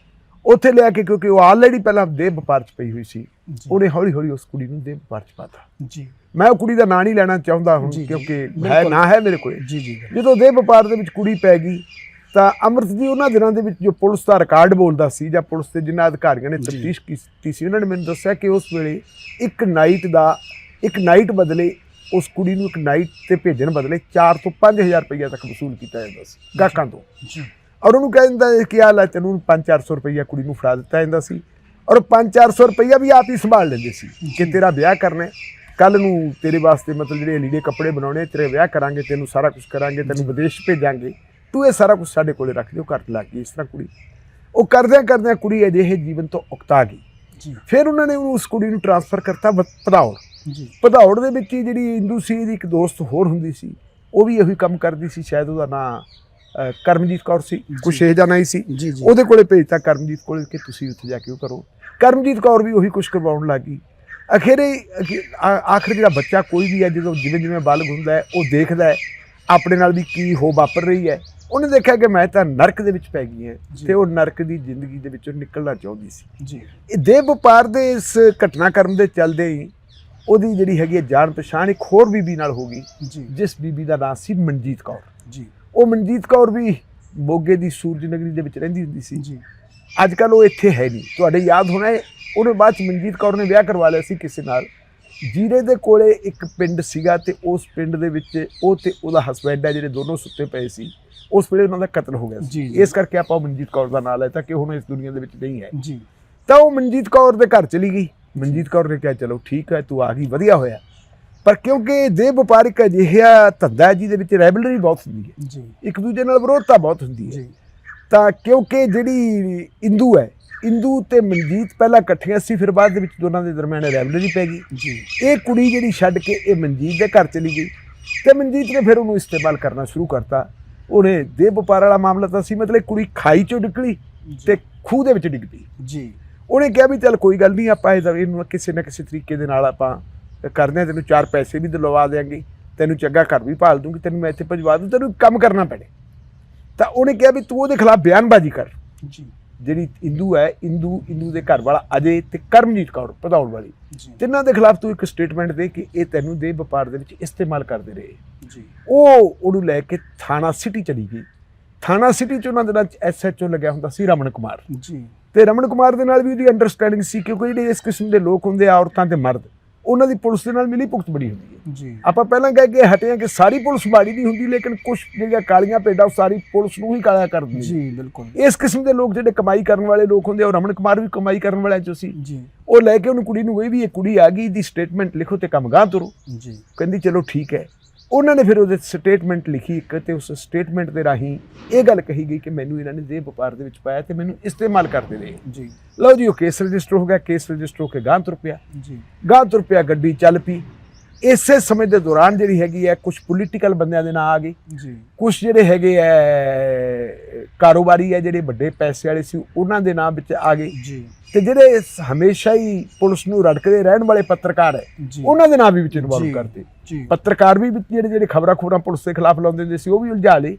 ਉੱਥੇ ਲਿਆ ਕੇ ਕਿਉਂਕਿ ਉਹ ਆਲਰੇਡੀ ਪਹਿਲਾਂ ਦੇਹ ਵਪਾਰ 'ਚ ਪਈ ਹੋਈ ਸੀ। ਉਹਨੇ ਹੌਲੀ ਹੌਲੀ ਉਸ ਕੁੜੀ ਨੂੰ ਦੇਹ ਵਪਾਰ 'ਚ ਪਾਤਾ ਜੀ। ਮੈਂ ਉਹ ਕੁੜੀ ਦਾ ਨਾਂ ਨਹੀਂ ਲੈਣਾ ਚਾਹੁੰਦਾ ਹੁਣ ਕਿਉਂਕਿ ਹੈ। ਨਾ ਹੈ ਮੇਰੇ ਕੋਲੇ। ਜੀ ਜੀ ਜਦੋਂ ਦੇਹ ਵਪਾਰ ਦੇ ਵਿੱਚ ਕੁੜੀ ਪੈ ਗਈ ਤਾਂ ਅਮਰਤ ਜੀ ਉਹਨਾਂ ਦਿਨਾਂ ਦੇ ਵਿੱਚ ਜੋ ਪੁਲਿਸ ਦਾ ਰਿਕਾਰਡ ਬੋਲਦਾ ਸੀ ਜਾਂ ਪੁਲਿਸ ਦੇ ਜਿਨ੍ਹਾਂ ਅਧਿਕਾਰੀਆਂ ਨੇ। ਤਫਤੀਸ਼ ਕੀਤੀ ਸੀ ਉਹਨਾਂ ਨੇ ਮੈਨੂੰ ਦੱਸਿਆ ਕਿ ਉਸ ਵੇਲੇ ਇੱਕ ਨਾਈਟ ਦਾ ਇੱਕ ਨਾਈਟ ਬਦਲੇ ਉਸ ਕੁੜੀ ਨੂੰ ਇੱਕ ਨਾਈਟ ਤੇ ਭੇਜਣ ਬਦਲੇ 4 ਤੋਂ 5000 ਰੁਪਈਆ ਤੱਕ ਵਸੂਲ ਕੀਤਾ ਜਾਂਦਾ ਸੀ ਗਾਹਕਾਂ ਤੋਂ। ਜੀ। ਔਰ ਉਹਨੂੰ ਕਹਿ ਦਿੰਦਾ ਕਿ ਆ ਲੈ ਤੈਨੂੰ 5-400 ਰੁਪਈਆ ਕੁੜੀ ਨੂੰ ਫੜਾ ਦਿੱਤਾ ਜਾਂਦਾ ਸੀ। ਔਰ 5-400 ਰੁਪਈਆ ਵੀ ਆਪ ਹੀ ਸੰਭਾਲ ਲੈਂਦੇ ਸੀ ਕਿ ਤੇਰਾ ਵਿਆਹ ਕਰਨਾ ਕੱਲ ਨੂੰ ਤੇਰੇ ਵਾਸਤੇ ਮਤਲਬ ਜਿਹੜੇ ਲੀੜੇ ਕੱਪੜੇ ਬਣਾਉਣੇ ਤੇਰੇ ਵਿਆਹ ਕਰਾਂਗੇ ਤੈਨੂੰ ਸਾਰਾ ਕੁਝ ਕਰਾਂਗੇ ਤੈਨੂੰ ਵਿਦੇਸ਼ ਭੇਜਾਂਗੇ। ਤੂੰ ਇਹ ਸਾਰਾ ਕੁਝ ਸਾਡੇ ਕੋਲੇ ਰੱਖ ਦਿਓ ਘਰ ਲੱਗ ਗਈ ਇਸ ਤਰ੍ਹਾਂ ਕੁੜੀ। ਉਹ ਕਰਦਿਆਂ ਕਰਦਿਆਂ ਕੁੜੀ ਅਜਿਹੇ ਜੀਵਨ ਤੋਂ ਉਕਤਾ ਗਈ। ਜੀ। ਫਿਰ ਉਹਨਾਂ ਨੇ ਉਸ ਕੁੜੀ ਨੂੰ ਟਰਾਂਸਫਰ ਕਰਤਾ ਭਦੌੜ। ਜੀ। ਭਦੌੜ ਦੇ ਵਿੱਚ ਹੀ ਜਿਹੜੀ ਇੰਦੂ ਸੀ ਇਹਦੀ ਇੱਕ ਦੋਸਤ ਹੋਰ ਹੁੰਦੀ ਸੀ ਉਹ ਵੀ ਇਹੀ ਕੰਮ ਕਰਦੀ ਸੀ ਸ਼ਾਇਦ ਉਹਦਾ ਨਾਂ ਕਰਮਜੀਤ ਕੌਰ ਸੀ ਕੁਛ ਇਹ ਜਾਂ ਨਹੀਂ ਸੀ। ਉਹਦੇ ਕੋਲੇ ਭੇਜਤਾ ਕਰਮਜੀਤ ਕੋਲੇ ਕਿ ਤੁਸੀਂ ਉੱਥੇ ਜਾ ਕੇ ਉਹ ਕਰੋ। ਕਰਮਜੀਤ ਕੌਰ ਵੀ ਉਹੀ ਕੁਝ ਕਰਵਾਉਣ ਲੱਗੀ ਅਖੀਰੇ ਆਖਰ ਜਿਹੜਾ ਬੱਚਾ ਕੋਈ ਵੀ ਹੈ ਜਦੋਂ ਜਿਵੇਂ ਜਿਵੇਂ ਬਲਗ ਹੁੰਦਾ ਹੈ ਉਹ ਦੇਖਦਾ ਹੈ ਆਪਣੇ ਨਾਲ ਵੀ ਕੀ ਹੋ ਵਾਪਰ ਰਹੀ ਹੈ। ਉਹਨੇ ਦੇਖਿਆ ਕਿ ਮੈਂ ਤਾਂ ਨਰਕ ਦੇ ਵਿੱਚ ਪੈ ਗਈ ਹਾਂ। ਤੇ ਉਹ ਨਰਕ ਦੀ ਜ਼ਿੰਦਗੀ ਦੇ ਵਿੱਚੋਂ ਨਿਕਲਣਾ ਚਾਹੁੰਦੀ ਸੀ। ਜੀ। ਇਹ ਦੇਹ ਵਪਾਰ ਦੇ ਇਸ ਘਟਨਾਕ੍ਰਮ ਦੇ ਚੱਲਦੇ ਹੀ ਉਹਦੀ ਜਿਹੜੀ ਹੈਗੀ ਹੈ ਜਾਣ ਪਛਾਣ ਇੱਕ ਹੋਰ ਬੀਬੀ ਨਾਲ ਹੋ ਗਈ ਜਿਸ ਬੀਬੀ ਦਾ ਨਾਮ ਸੀ ਮਨਜੀਤ ਕੌਰ। ਜੀ। ਉਹ ਮਨਜੀਤ ਕੌਰ ਵੀ ਮੋਗੇ ਦੀ ਸੂਰਜ ਨਗਰੀ ਦੇ ਵਿੱਚ ਰਹਿੰਦੀ ਹੁੰਦੀ ਸੀ। ਜੀ। ਅੱਜ ਕੱਲ ਉਹ ਇੱਥੇ ਹੈ ਨਹੀਂ। ਤੁਹਾਡੇ ਯਾਦ ਹੋਣਾ ਹੈ ਉਹਨੇ ਬਾਅਦ ਚ ਮਨਜੀਤ ਕੌਰ ਨੇ ਵਿਆਹ ਕਰਵਾ ਲਿਆ ਸੀ ਕਿਸੇ ਨਾਲ। ਜੀਰੇ ਦੇ ਕੋਲੇ ਇੱਕ ਪਿੰਡ ਸੀਗਾ ਤੇ ਉਸ ਪਿੰਡ ਦੇ ਵਿੱਚ ਉਹ ਤੇ ਉਹਦਾ ਹਸਬੈਂਡ ਹੈ ਜਿਹੜੇ ਦੋਨੋਂ ਸੁੱਤੇ ਪਏ ਸੀ। ਉਸ ਵੇਲੇ ਉਹਨਾਂ ਦਾ ਕਤਲ ਹੋ ਗਿਆ ਸੀ। ਇਸ ਕਰਕੇ ਆਪਾਂ ਮਨਜੀਤ ਕੌਰ ਦਾ ਨਾਂ ਲਿਆ ਤਾਂ ਕਿ ਹੁਣ ਇਸ ਦੁਨੀਆ ਦੇ ਵਿੱਚ ਨਹੀਂ ਹੈ। ਜੀ। ਤਾਂ ਉਹ ਮਨਜੀਤ ਕੌਰ ਦੇ ਘਰ ਚਲੀ ਗਈ। ਮਨਜੀਤ ਕੌਰ ਨੇ ਕਿਹਾ ਚਲੋ ਠੀਕ ਹੈ ਤੂੰ ਆ ਗਈ ਵਧੀਆ ਹੋਇਆ। ਪਰ ਕਿਉਂਕਿ ਦੇ ਵਪਾਰਿਕ ਅਜਿਹਾ ਧੰਦਾ ਹੈ ਜਿਹਦੇ ਵਿੱਚ ਰੈਬਲਰੀ ਬਹੁਤ ਹੁੰਦੀ ਹੈ। ਜੀ। ਇੱਕ ਦੂਜੇ ਨਾਲ ਵਿਰੋਧਤਾ ਬਹੁਤ ਹੁੰਦੀ ਹੈ। ਜੀ। ਤਾਂ ਕਿਉਂਕਿ ਜਿਹੜੀ ਇੰਦੂ ਹੈ ਇੰਦੂ ਤੇ ਮਨਜੀਤ ਪਹਿਲਾਂ ਇਕੱਠੀਆਂ ਸੀ ਫਿਰ ਬਾਅਦ ਦੇ ਵਿੱਚ ਦੋਨਾਂ ਦੇ ਦਰਮਿਆਨ ਰੈਵਲਰੀ ਪੈ ਗਈ। ਜੀ। ਇਹ ਕੁੜੀ ਜਿਹੜੀ ਛੱਡ ਕੇ ਇਹ ਮਨਜੀਤ ਦੇ ਘਰ ਚਲੀ ਗਈ ਤੇ ਮਨਜੀਤ ਨੇ ਫਿਰ ਉਹਨੂੰ ਇਸਤੇਮਾਲ ਕਰਨਾ ਸ਼ੁਰੂ ਕਰਤਾ। ਉਹਨੇ ਦੇ ਵਪਾਰ ਵਾਲਾ ਮਾਮਲਾ ਤਾਂ ਸੀ ਮਤਲਬ ਕੁੜੀ ਖਾਈ ਚੋਂ ਨਿਕਲੀ ਤੇ ਖੂਹ ਦੇ ਵਿੱਚ ਡਿੱਗ ਪਈ। ਜੀ। ਉਹਨੇ ਕਿਹਾ ਵੀ ਚੱਲ ਕੋਈ ਗੱਲ ਨਹੀਂ ਆਪਾਂ ਇਹਨੂੰ ਕਿਸੇ ਨਾ ਕਿਸੇ ਤਰੀਕੇ ਦੇ ਨਾਲ ਆਪਾਂ ਕਰਦੇ ਹਾਂ ਤੈਨੂੰ ਚਾਰ ਪੈਸੇ ਵੀ ਦਿਲਵਾ ਦੇਾਂਗੇ ਤੈਨੂੰ ਚੰਗਾ ਘਰ ਵੀ ਭਾਲ ਦੂੰਗੀ ਤੈਨੂੰ ਮੈਂ ਇੱਥੇ ਭਜਵਾ ਦੂੰ ਤੈਨੂੰ ਕੰਮ ਕਰਨਾ ਪੈਣੇ। ਤਾਂ ਉਹਨੇ ਕਿਹਾ ਵੀ ਤੂੰ ਉਹਦੇ ਖਿਲਾਫ ਬਿਆਨਬਾਜ਼ੀ ਕਰ। ਜੀ। ਜਿਹੜੀ ਇੰਦੂ ਹੈ ਇੰਦੂ ਇੰਦੂ ਦੇ ਘਰ ਵਾਲਾ ਅਜੇ ਤੇ ਕਰਮਜੀਤ ਕੌਰ ਪਧਾਉਣ ਵਾਲੀ। ਤਿੰਨਾਂ ਦੇ ਖਿਲਾਫ ਤੂੰ ਇੱਕ ਸਟੇਟਮੈਂਟ ਦੇ ਕਿ ਇਹ ਤੈਨੂੰ ਦੇ ਵਪਾਰ ਦੇ ਵਿੱਚ ਇਸਤੇਮਾਲ ਕਰਦੇ ਰਹੇ। ਜੀ। ਉਹ ਉਹਨੂੰ ਲੈ ਕੇ ਥਾਣਾ ਸਿਟੀ ਚਲੀ ਗਈ। ਥਾਣਾ ਸਿਟੀ ਚ ਉਹਨਾਂ ਦੇ ਨਾਲ ਐਸਐਚਓ ਲੱਗਿਆ ਹੁੰਦਾ ਸੀ ਰਮਨ ਕੁਮਾਰ। ਜੀ। ਤੇ ਰਮਨ ਕੁਮਾਰ ਦੇ ਨਾਲ ਵੀ ਉਹਦੀ ਅੰਡਰਸਟੈਂਡਿੰਗ ਸੀ ਕਿਉਂਕਿ ਜਿਹੜੇ ਇਸ ਕਿਸਮ ਦੇ ਲੋਕ ਹੁੰਦੇ ਆ ਔਰਤਾਂ ਤੇ ਮਰਦ। ਉਹਨਾਂ ਦੀ ਪੁਲਿਸ ਦੇ ਨਾਲ ਮਿਲੀ ਭੁਗਤ ਬੜੀ ਹੁੰਦੀ ਹੈ। ਜੀ। ਆਪਾਂ ਪਹਿਲਾਂ ਕਹਿ ਕੇ ਹਟੇ ਹਾਂ ਕਿ ਸਾਰੀ ਪੁਲਿਸ ਮਾੜੀ ਨਹੀਂ ਹੁੰਦੀ ਲੇਕਿਨ ਕੁਝ ਜਿਹੜੀਆਂ ਕਾਲੀਆਂ ਭੇਡਾਂ ਉਹ ਸਾਰੀ ਪੁਲਿਸ ਨੂੰ ਹੀ ਕਾਲਾ ਕਰ ਦਿੰਦੀਆਂ ਜੀ ਬਿਲਕੁਲ। ਇਸ ਕਿਸਮ ਦੇ ਲੋਕ ਜਿਹੜੇ ਕਮਾਈ ਕਰਨ ਵਾਲੇ ਲੋਕ ਹੁੰਦੇ ਆ ਉਹ ਰਮਨ ਕੁਮਾਰ ਵੀ ਕਮਾਈ ਕਰਨ ਵਾਲਿਆਂ ਚੋਂ ਸੀ। ਜੀ। ਉਹ ਲੈ ਕੇ ਉਹਨੂੰ ਕੁੜੀ ਨੂੰ ਗਈ ਵੀ ਇਹ ਕੁੜੀ ਆ ਗਈ ਦੀ ਸਟੇਟਮੈਂਟ ਲਿਖੋ ਤੇ ਕੰਮ ਗਾਂ ਤੁਰੋ। ਜੀ। ਕਹਿੰਦੀ ਚਲੋ ਠੀਕ ਹੈ। ਉਹਨਾਂ ਨੇ ਫਿਰ ਉਹਦੇ ਸਟੇਟਮੈਂਟ ਲਿਖੀ ਇੱਕ ਤੇ ਉਸ ਸਟੇਟਮੈਂਟ ਦੇ ਰਾਹੀਂ ਇਹ ਗੱਲ ਕਹੀ ਗਈ ਕਿ ਮੈਨੂੰ ਇਹਨਾਂ ਨੇ ਦੇ ਵਪਾਰ ਦੇ ਵਿੱਚ ਪਾਇਆ ਤੇ ਮੈਨੂੰ ਇਸਤੇਮਾਲ ਕਰਦੇ ਰਹੇ। ਜੀ। ਲਓ ਜੀ ਉਹ ਕੇਸ ਰਜਿਸਟਰ ਹੋ ਗਿਆ ਕੇਸ ਰਜਿਸਟਰ ਹੋ ਕੇ ਗਾਂ ਤੁਰ ਪਿਆ। ਜੀ। ਗਾਂ ਤੁਰ ਪਿਆ ਗੱਡੀ ਚੱਲ ਪਈ। ਇਸੇ ਸਮੇਂ ਦੇ ਦੌਰਾਨ ਜਿਹੜੀ ਹੈਗੀ ਹੈ ਕੁਝ ਪੋਲੀਟੀਕਲ ਬੰਦਿਆਂ ਦੇ ਨਾਂ ਆ ਗਏ। ਜੀ। ਕੁਝ ਜਿਹੜੇ ਹੈਗੇ ਐ ਕਾਰੋਬਾਰੀ ਹੈ ਜਿਹੜੇ ਵੱਡੇ ਪੈਸੇ ਵਾਲੇ ਸੀ ਉਹਨਾਂ ਦੇ ਨਾਮ ਵਿੱਚ ਆ ਗਏ। ਜੀ। ਤੇ ਜਿਹੜੇ ਹਮੇਸ਼ਾ ਹੀ ਪੁਲਿਸ ਨੂੰ ਰੜਕਦੇ ਰਹਿਣ ਵਾਲੇ ਪੱਤਰਕਾਰ ਹੈ ਉਹਨਾਂ ਦੇ ਨਾਮ ਵੀ ਵਿੱਚ ਇਨਵੋਲਵ ਕਰਤੇ ਜੀ। ਪੱਤਰਕਾਰ ਵੀ ਵਿੱਚ ਜਿਹੜੇ ਜਿਹੜੇ ਖਬਰਾਂ ਖਬਰਾਂ ਪੁਲਿਸ ਦੇ ਖਿਲਾਫ ਲਾਉਂਦੇ ਹੁੰਦੇ ਸੀ ਉਹ ਵੀ ਉਲਝਾ ਲਏ।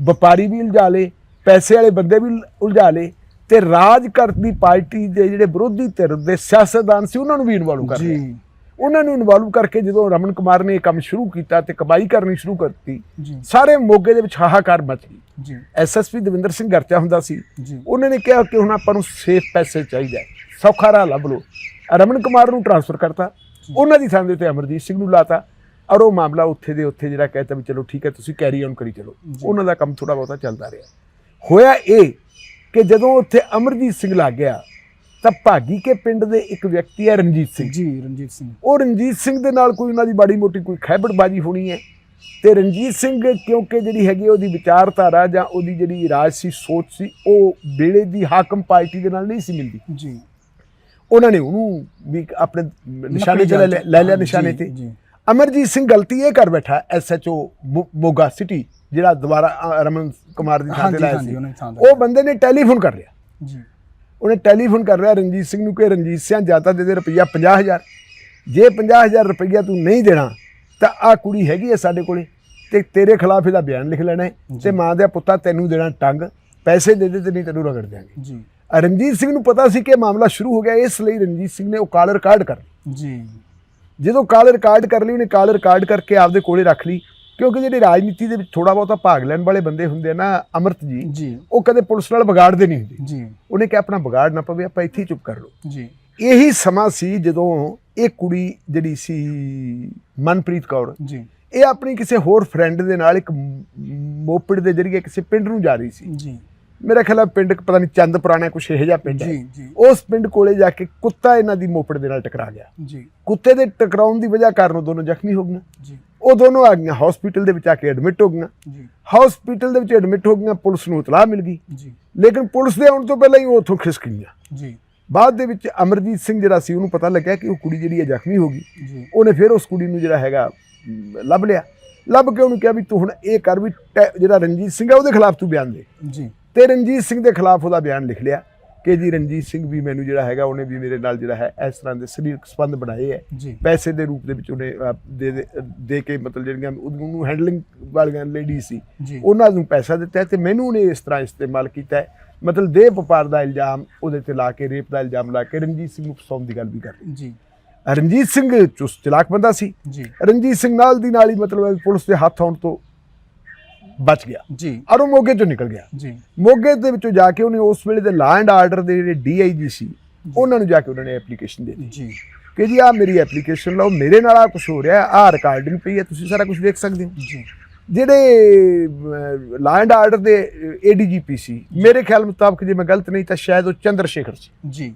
ਵਪਾਰੀ ਵੀ ਉਲਝਾ ਲਏ ਪੈਸੇ ਵਾਲੇ ਬੰਦੇ ਵੀ ਉਲਝਾ ਲਏ। ਤੇ ਰਾਜ ਕਰਦੀ ਪਾਰਟੀ ਦੇ ਜਿਹੜੇ ਵਿਰੋਧੀ ਧਿਰ ਦੇ ਸਿਆਸਤਦਾਨ ਸੀ ਉਹਨਾਂ ਨੂੰ ਵੀ ਇਨਵੋਲਵ ਕਰ ਜੀ। ਉਹਨਾਂ ਨੂੰ ਇਨਵੋਲਵ ਕਰਕੇ ਜਦੋਂ ਰਮਨ ਕੁਮਾਰ ਨੇ ਇਹ ਕੰਮ ਸ਼ੁਰੂ ਕੀਤਾ ਤੇ ਕਮਾਈ ਕਰਨੀ ਸ਼ੁਰੂ ਕਰਤੀ ਸਾਰੇ ਮੋਗੇ ਦੇ ਵਿੱਚ ਹਾਹਾਕਾਰ ਮਚ ਗਈ। ਜੀ। ਐਸਐਸਪੀ ਦਵਿੰਦਰ ਸਿੰਘ ਗਰਚਾ ਹੁੰਦਾ ਸੀ ਉਹਨਾਂ ਨੇ ਕਿਹਾ ਕਿ ਹੁਣ ਆਪਾਂ ਨੂੰ ਸੇਫ ਪੈਸੇ ਚਾਹੀਦਾ ਸੌਖਾ ਰਾਹ ਲੱਭ ਲਓ। ਰਮਨ ਕੁਮਾਰ ਨੂੰ ਟ੍ਰਾਂਸਫਰ ਕਰਤਾ ਉਹਨਾਂ ਦੀ ਥਾਂ ਦੇ ਉੱਤੇ ਅਮਰਜੀਤ ਸਿੰਘ ਨੂੰ ਲਾਤਾ ਔਰ ਉਹ ਮਾਮਲਾ ਉੱਥੇ ਦੇ ਉੱਥੇ ਜਿਹੜਾ ਕਹਿਤਾ ਵੀ ਚਲੋ ਠੀਕ ਹੈ ਤੁਸੀਂ ਕੈਰੀ ਔਨ ਕਰੀ ਚਲੋ। ਉਹਨਾਂ ਦਾ ਕੰਮ ਥੋੜਾ ਬਹੁਤਾ ਚੱਲਦਾ ਰਿਹਾ। ਹੋਇਆ ਇਹ ਕਿ ਜਦੋਂ ਉੱਥੇ ਅਮਰਜੀਤ ਸਿੰਘ ਲੱਗ ਗਿਆ ਤਾਂ ਭਾਗੀ ਕੇ ਪਿੰਡ ਦੇ ਇੱਕ ਵਿਅਕਤੀ ਹੈ ਰਣਜੀਤ ਸਿੰਘ। ਜੀ ਰਣਜੀਤ ਸਿੰਘ। ਉਹ ਰਣਜੀਤ ਸਿੰਘ ਦੇ ਨਾਲ ਕੋਈ ਉਹਨਾਂ ਦੀ ਬਾੜੀ ਮੋਟੀ ਕੋਈ ਖੈਬੜਬਾਜੀ ਹੋਣੀ ਹੈ ਤੇ ਰਣਜੀਤ ਸਿੰਘ ਕਿਉਂਕਿ ਜਿਹੜੀ ਹੈਗੀ ਉਹਦੀ ਵਿਚਾਰਧਾਰਾ ਜਾਂ ਉਹਦੀ ਜਿਹੜੀ ਰਾਜਸੀ ਸੋਚ ਸੀ ਉਹ ਵੇਲੇ ਦੀ ਹਾਕਮ ਪਾਰਟੀ ਦੇ ਨਾਲ ਨਹੀਂ ਸੀ ਮਿਲਦੀ। ਜੀ। ਉਹਨਾਂ ਨੇ ਉਹਨੂੰ ਵੀ ਆਪਣੇ ਨਿਸ਼ਾਨੇ ਤੇ ਲੈ ਲਿਆ- ਨਿਸ਼ਾਨੇ ਤੇ। ਜੀ। ਅਮਰਜੀਤ ਸਿੰਘ ਗਲਤੀ ਇਹ ਕਰ ਬੈਠਾ ਐਸਐਚਓ ਮੋਗਾ ਸਿਟੀ ਜਿਹੜਾ ਦੁਬਾਰਾ ਰਮਨ ਕੁਮਾਰ ਦੀ ਥਾਂ ਤੇ ਲਾਇਆ ਸੀ। ਉਹ ਬੰਦੇ ਨੇ ਟੈਲੀਫੋਨ ਕਰ ਲਿਆ। ਜੀ। ਉਹਨੇ ਟੈਲੀਫੋਨ ਕਰ ਰਿਹਾ ਰਣਜੀਤ ਸਿੰਘ ਨੂੰ ਕਿ ਰਣਜੀਤ ਸਿੰਘ ਜਾਂ ਤਾਂ ਦੇ ਦੇ ਰੁਪਈਆ 50000 ਜੇ 50000 ਰੁਪਈਆ ਤੂੰ ਨਹੀਂ ਦੇਣਾ ਤਾਂ ਆ ਕੁੜੀ ਹੈਗੀ ਹੈ ਸਾਡੇ ਕੋਲੇ ਤੇ ਤੇਰੇ ਖਿਲਾਫ ਇਹਦਾ ਬਿਆਨ ਲਿਖ ਲੈਣਾ ਤੇ ਮਾਂ ਦੇ ਪੁੱਤਾ ਤੈਨੂੰ ਦੇਣਾ ਟੰਗ ਪੈਸੇ ਦੇ ਦੇ ਤੇ ਨਹੀਂ ਤੈਨੂੰ ਰਗੜ ਦਿਆਂਗੇ। ਜੀ। ਰਣਜੀਤ ਸਿੰਘ ਨੂੰ ਪਤਾ ਸੀ ਕਿ ਮਾਮਲਾ ਸ਼ੁਰੂ ਹੋ ਗਿਆ ਇਸ ਲਈ ਰਣਜੀਤ ਸਿੰਘ ਨੇ ਉਹ ਕਾਲ ਰਿਕਾਰਡ ਕਰ। ਜੀ। ਜਦੋਂ ਕਾਲ ਰਿਕਾਰਡ ਕਰ ਲਈ ਉਹਨੇ ਕਾਲ ਰਿਕਾਰਡ ਕਰਕੇ ਆਪਦੇ ਕੋਲੇ ਰੱਖ ਲਈ ਕਿਉਂਕਿ ਜਿਹੜੇ ਰਾਜਨੀਤੀ ਦੇ ਵਿੱਚ ਥੋੜਾ ਬਹੁਤਾ ਭਾਗ ਲੈਣ ਵਾਲੇ ਬੰਦੇ ਹੁੰਦੇ ਆ ਨਾ ਅਮਰਤ ਜੀ ਉਹ ਕਦੇ ਪੁਲਿਸ ਨਾਲ ਵਿਗਾੜਦੇ ਨਹੀਂ ਹੁੰਦੇ। ਜੀ। ਉਹਨੇ ਕਿਹਾ ਆਪਣਾ ਵਿਗਾੜ ਨਾ ਪਵੇ ਆਪਾਂ ਇੱਥੇ ਹੀ ਚੁੱਪ ਕਰ ਲਓ। ਜੀ। ਇਹੀ ਸਮਾਂ ਸੀ ਜਦੋਂ ਇਹ ਕੁੜੀ ਜਿਹੜੀ ਸੀ ਮਨਪ੍ਰੀਤ ਕੌਰ ਜੀ। ਇਹ ਆਪਣੀ ਕਿਸੇ ਹੋਰ ਫਰੈਂਡ ਦੇ ਨਾਲ ਇੱਕ ਮੋਪੜ ਦੇ ਜਰੀਏ ਕਿਸੇ ਪਿੰਡ ਨੂੰ ਜਾ ਰਹੀ ਸੀ। ਜੀ। ਮੇਰਾ ਖਿਆਲ ਹੈ ਪਿੰਡ ਪਤਾ ਨਹੀਂ ਚੰਦ ਪੁਰਾਣਾ ਕੁਛ ਇਹੋ ਜਿਹਾ ਪਿੰਡ ਜੀ ਜੀ। ਉਸ ਪਿੰਡ ਕੋਲੇ ਜਾ ਕੇ ਕੁੱਤਾ ਇਹਨਾਂ ਦੀ ਮੋਪੜ ਦੇ ਨਾਲ ਟਕਰਾ ਗਿਆ। ਜੀ। ਕੁੱਤੇ ਦੇ ਟਕਰਾਉਣ ਦੀ ਵਜ੍ਹਾ ਕਾਰਨ ਉਹ ਦੋਨੋਂ ਜ਼ਖਮੀ ਹੋ ਗਈਆਂ। ਜੀ। ਉਹ ਦੋਨੋਂ ਆ ਗਈਆਂ। ਹਸਪੀਟਲ ਦੇ ਵਿੱਚ ਆ ਕੇ ਐਡਮਿਟ ਹੋ ਗਈਆਂ। ਜੀ। ਹਸਪੀਟਲ ਦੇ ਵਿੱਚ ਐਡਮਿਟ ਹੋ ਗਈਆਂ ਪੁਲਿਸ ਨੂੰ ਇਤਲਾਹ ਮਿਲ ਗਈ। ਜੀ। ਲੇਕਿਨ ਪੁਲਿਸ ਦੇ ਆਉਣ ਤੋਂ ਪਹਿਲਾਂ ਹੀ ਉਹ ਉੱਥੋਂ ਖਿਸਕ ਗਈਆਂ। ਜੀ। ਬਾਅਦ ਦੇ ਵਿੱਚ ਅਮਰਜੀਤ ਸਿੰਘ ਜਿਹੜਾ ਸੀ ਉਹਨੂੰ ਪਤਾ ਲੱਗਿਆ ਕਿ ਉਹ ਕੁੜੀ ਜਿਹੜੀ ਹੈ ਜ਼ਖਮੀ ਹੋ ਗਈ। ਜੀ। ਉਹਨੇ ਫਿਰ ਉਸ ਕੁੜੀ ਨੂੰ ਜਿਹੜਾ ਹੈਗਾ ਲੱਭ ਲਿਆ। ਲੱਭ ਕੇ ਉਹਨੂੰ ਕਿਹਾ ਵੀ ਤੂੰ ਹੁਣ ਇਹ ਕਰ ਵੀ ਜਿਹੜਾ ਰਣਜੀਤ ਸਿੰਘ ਹੈ ਉਹਦੇ ਖਿਲਾਫ ਤੂੰ ਬਿਆਨ ਦੇ। ਜੀ। ਤੇ ਰਣਜੀਤ ਸਿੰਘ ਦੇ ਖਿਲਾਫ ਉਹਦਾ ਬਿਆਨ ਲਿਖ ਲਿਆ ਕਿ ਜੀ ਰਣਜੀਤ ਸਿੰਘ ਵੀ ਮੈਨੂੰ ਜਿਹੜਾ ਹੈਗਾ ਉਹਨੇ ਵੀ ਮੇਰੇ ਨਾਲ ਜਿਹੜਾ ਹੈ ਇਸ ਤਰ੍ਹਾਂ ਦੇ ਸਰੀਰਕ ਸੰਬੰਧ ਬਣਾਏ ਹੈ। ਪੈਸੇ ਦੇ ਰੂਪ ਦੇ ਵਿੱਚ ਉਹਨੇ ਦੇ ਦੇ- ਦੇ ਕੇ ਮਤਲਬ ਜਿਹੜੀਆਂ ਉਹਨੂੰ ਹੈਂਡਲਿੰਗ ਵਾਲੀਆਂ ਲੇਡੀ ਸੀ ਉਹਨਾਂ ਨੂੰ ਪੈਸਾ ਦਿੱਤਾ ਤੇ ਮੈਨੂੰ ਉਹਨੇ ਇਸ ਤਰ੍ਹਾਂ ਇਸਤੇਮਾਲ ਕੀਤਾ ਹੈ। ਮਤਲਬ ਦੇਹ ਵਪਾਰ ਦਾ ਇਲਜ਼ਾਮ ਉਹਦੇ ਤੇ ਲਾ ਕੇ ਰੇਪ ਦਾ ਇਲਜ਼ਾਮ ਲਾ ਕੇ ਰਣਜੀਤ ਸਿੰਘ ਨੂੰ ਫਸਾਉਣ ਦੀ ਗੱਲ ਵੀ ਕਰ ਰਹੀ ਜੀ ਰਣਜੀਤ ਸਿੰਘ ਚੁਸਤ ਚਲਾਕ ਬੰਦਾ ਸੀ। ਜੀ। ਰਣਜੀਤ ਸਿੰਘ ਨਾਲ ਦੀ ਨਾਲ ਹੀ ਮਤਲਬ ਪੁਲਿਸ ਦੇ ਹੱਥ ਆਉਣ ਤੋਂ ਬਚ ਗਿਆ। ਜੀ। ਔਰ ਉਹ ਮੋਗੇ ਚੋਂ ਨਿਕਲ ਗਿਆ। ਜੀ। ਮੋਗੇ ਦੇ ਵਿੱਚੋਂ ਜਾ ਕੇ ਉਹਨੇ ਉਸ ਵੇਲੇ ਦੇ ਲਾ ਐਂਡ ਆਰਡਰ ਦੇ ਜਿਹੜੇ ਡੀਆਈਜੀ ਸੀ ਉਹਨਾਂ ਨੂੰ ਜਾ ਕੇ ਉਹਨਾਂ ਨੇ ਐਪਲੀਕੇਸ਼ਨ ਦੇ ਦਿੱਤੀ। ਜੀ। ਕਿ ਜੀ ਆ ਮੇਰੀ ਐਪਲੀਕੇਸ਼ਨ ਲਓ ਮੇਰੇ ਨਾਲ ਆ ਕੁਝ ਹੋ ਰਿਹਾ ਆ ਰਿਕਾਰਡਿੰਗ ਪਈ ਹੈ ਤੁਸੀਂ ਸਾਰਾ ਕੁਝ ਦੇਖ ਸਕਦੇ ਹੋ। ਜੀ। ਜਿਹੜੇ ਲਾ ਐਂਡ ਆਰਡਰ ਦੇ ਏਡੀਜੀਪੀ ਸੀ ਮੇਰੇ ਖਿਆਲ ਮੁਤਾਬਕ ਜੇ ਮੈਂ ਗਲਤ ਨਹੀਂ ਤਾਂ ਸ਼ਾਇਦ ਉਹ ਚੰਦਰ ਸ਼ੇਖਰ ਸੀ। ਜੀ।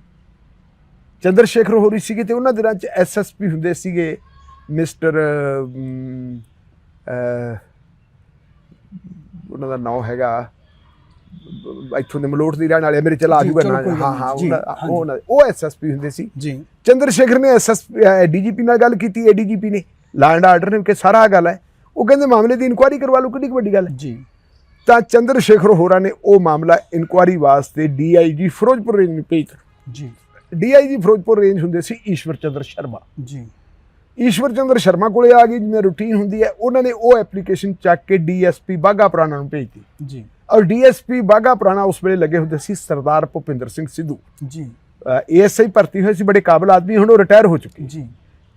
ਚੰਦਰ ਸ਼ੇਖਰ ਹੋ ਰਹੀ ਸੀਗੇ ਤੇ ਉਹਨਾਂ ਦਿਨਾਂ ਚ ਐਸਐਸਪੀ ਹੁੰਦੇ ਸੀਗੇ ਮਿਸਟਰ ਉਹਨਾਂ ਦਾ ਨਾਮ ਹੈਗਾ ਇੱਥੋਂ ਦੇ ਮਲੋਟ ਦੀ ਰਹਿਣ ਵਾਲੇ ਮੇਰੇ ਚਲਾ ਆਜੂਗਾ ਨਾਂ ਹਾਂ ਹਾਂ ਉਹਨਾਂ- ਉਹ ਐਸਐਸਪੀ ਹੁੰਦੇ ਸੀ। ਜੀ। ਚੰਦਰ ਸ਼ੇਖਰ ਨੇ ਐਸਐਸਪੀ ਡੀਜੀਪੀ ਨਾਲ ਗੱਲ ਕੀਤੀ ਏਡੀਜੀਪੀ ਨੇ। ਲਾ ਐਂਡ ਆਰਡਰ ਨੇ ਕਿ ਸਾਰਾ ਗੱਲ ਹੈ। ਉਹ ਕਹਿੰਦੇ ਮਾਮਲੇ ਦੀ ਇਨਕੁਆਇਰੀ ਕਰਵਾ ਲਓ ਕਿੰਨੀ ਵੱਡੀ ਗੱਲ ਹੈ। ਜੀ। ਤਾਂ ਚੰਦਰ ਸ਼ੇਖਰ ਹੋਰਾਂ ਨੇ ਉਹ ਮਾਮਲਾ ਇਨਕੁਆਇਰੀ ਵਾਸਤੇ ਡੀਆਈਜੀ ਫਿਰੋਜ਼ਪੁਰ ਰੇਂਜ ਨੂੰ ਭੇਜਤਾ ਜੀ। ਡੀਆਈਜੀ ਫਿਰੋਜ਼ਪੁਰ ਰੇਂਜ ਹੁੰਦੇ ਸੀ ਈਸ਼ਵਰ ਚੰਦਰ ਸ਼ਰਮਾ। ਜੀ। ਈਸ਼ਵਰ ਚੰਦਰ ਸ਼ਰਮਾ ਕੋਲੇ ਆ ਗਈ ਜਿਵੇਂ ਰੂਟੀਨ ਹੁੰਦੀ ਹੈ ਉਹਨਾਂ ਨੇ ਉਹ ਐਪਲੀਕੇਸ਼ਨ ਚੱਕ ਕੇ ਡੀਐਸਪੀ ਬਾਗਾ ਪੁਰਾਣਾ ਨੂੰ ਭੇਜਤੀ। ਜੀ। ਔਰ ਡੀਐਸਪੀ ਬਾਗਾ ਪੁਰਾਣਾ ਉਸ ਵੇਲੇ ਲੱਗੇ ਹੁੰਦੇ ਸੀ ਸਰਦਾਰ ਭੁਪਿੰਦਰ ਸਿੰਘ ਸਿੱਧੂ। ਜੀ। ਏਐਸਆਈ ਭਰਤੀ ਹੋਏ ਸੀ ਬੜੇ ਕਾਬਲ ਆਦਮੀ ਹੁਣ ਉਹ ਰਿਟਾਇਰ ਹੋ ਚੁੱਕੇ ਜੀ।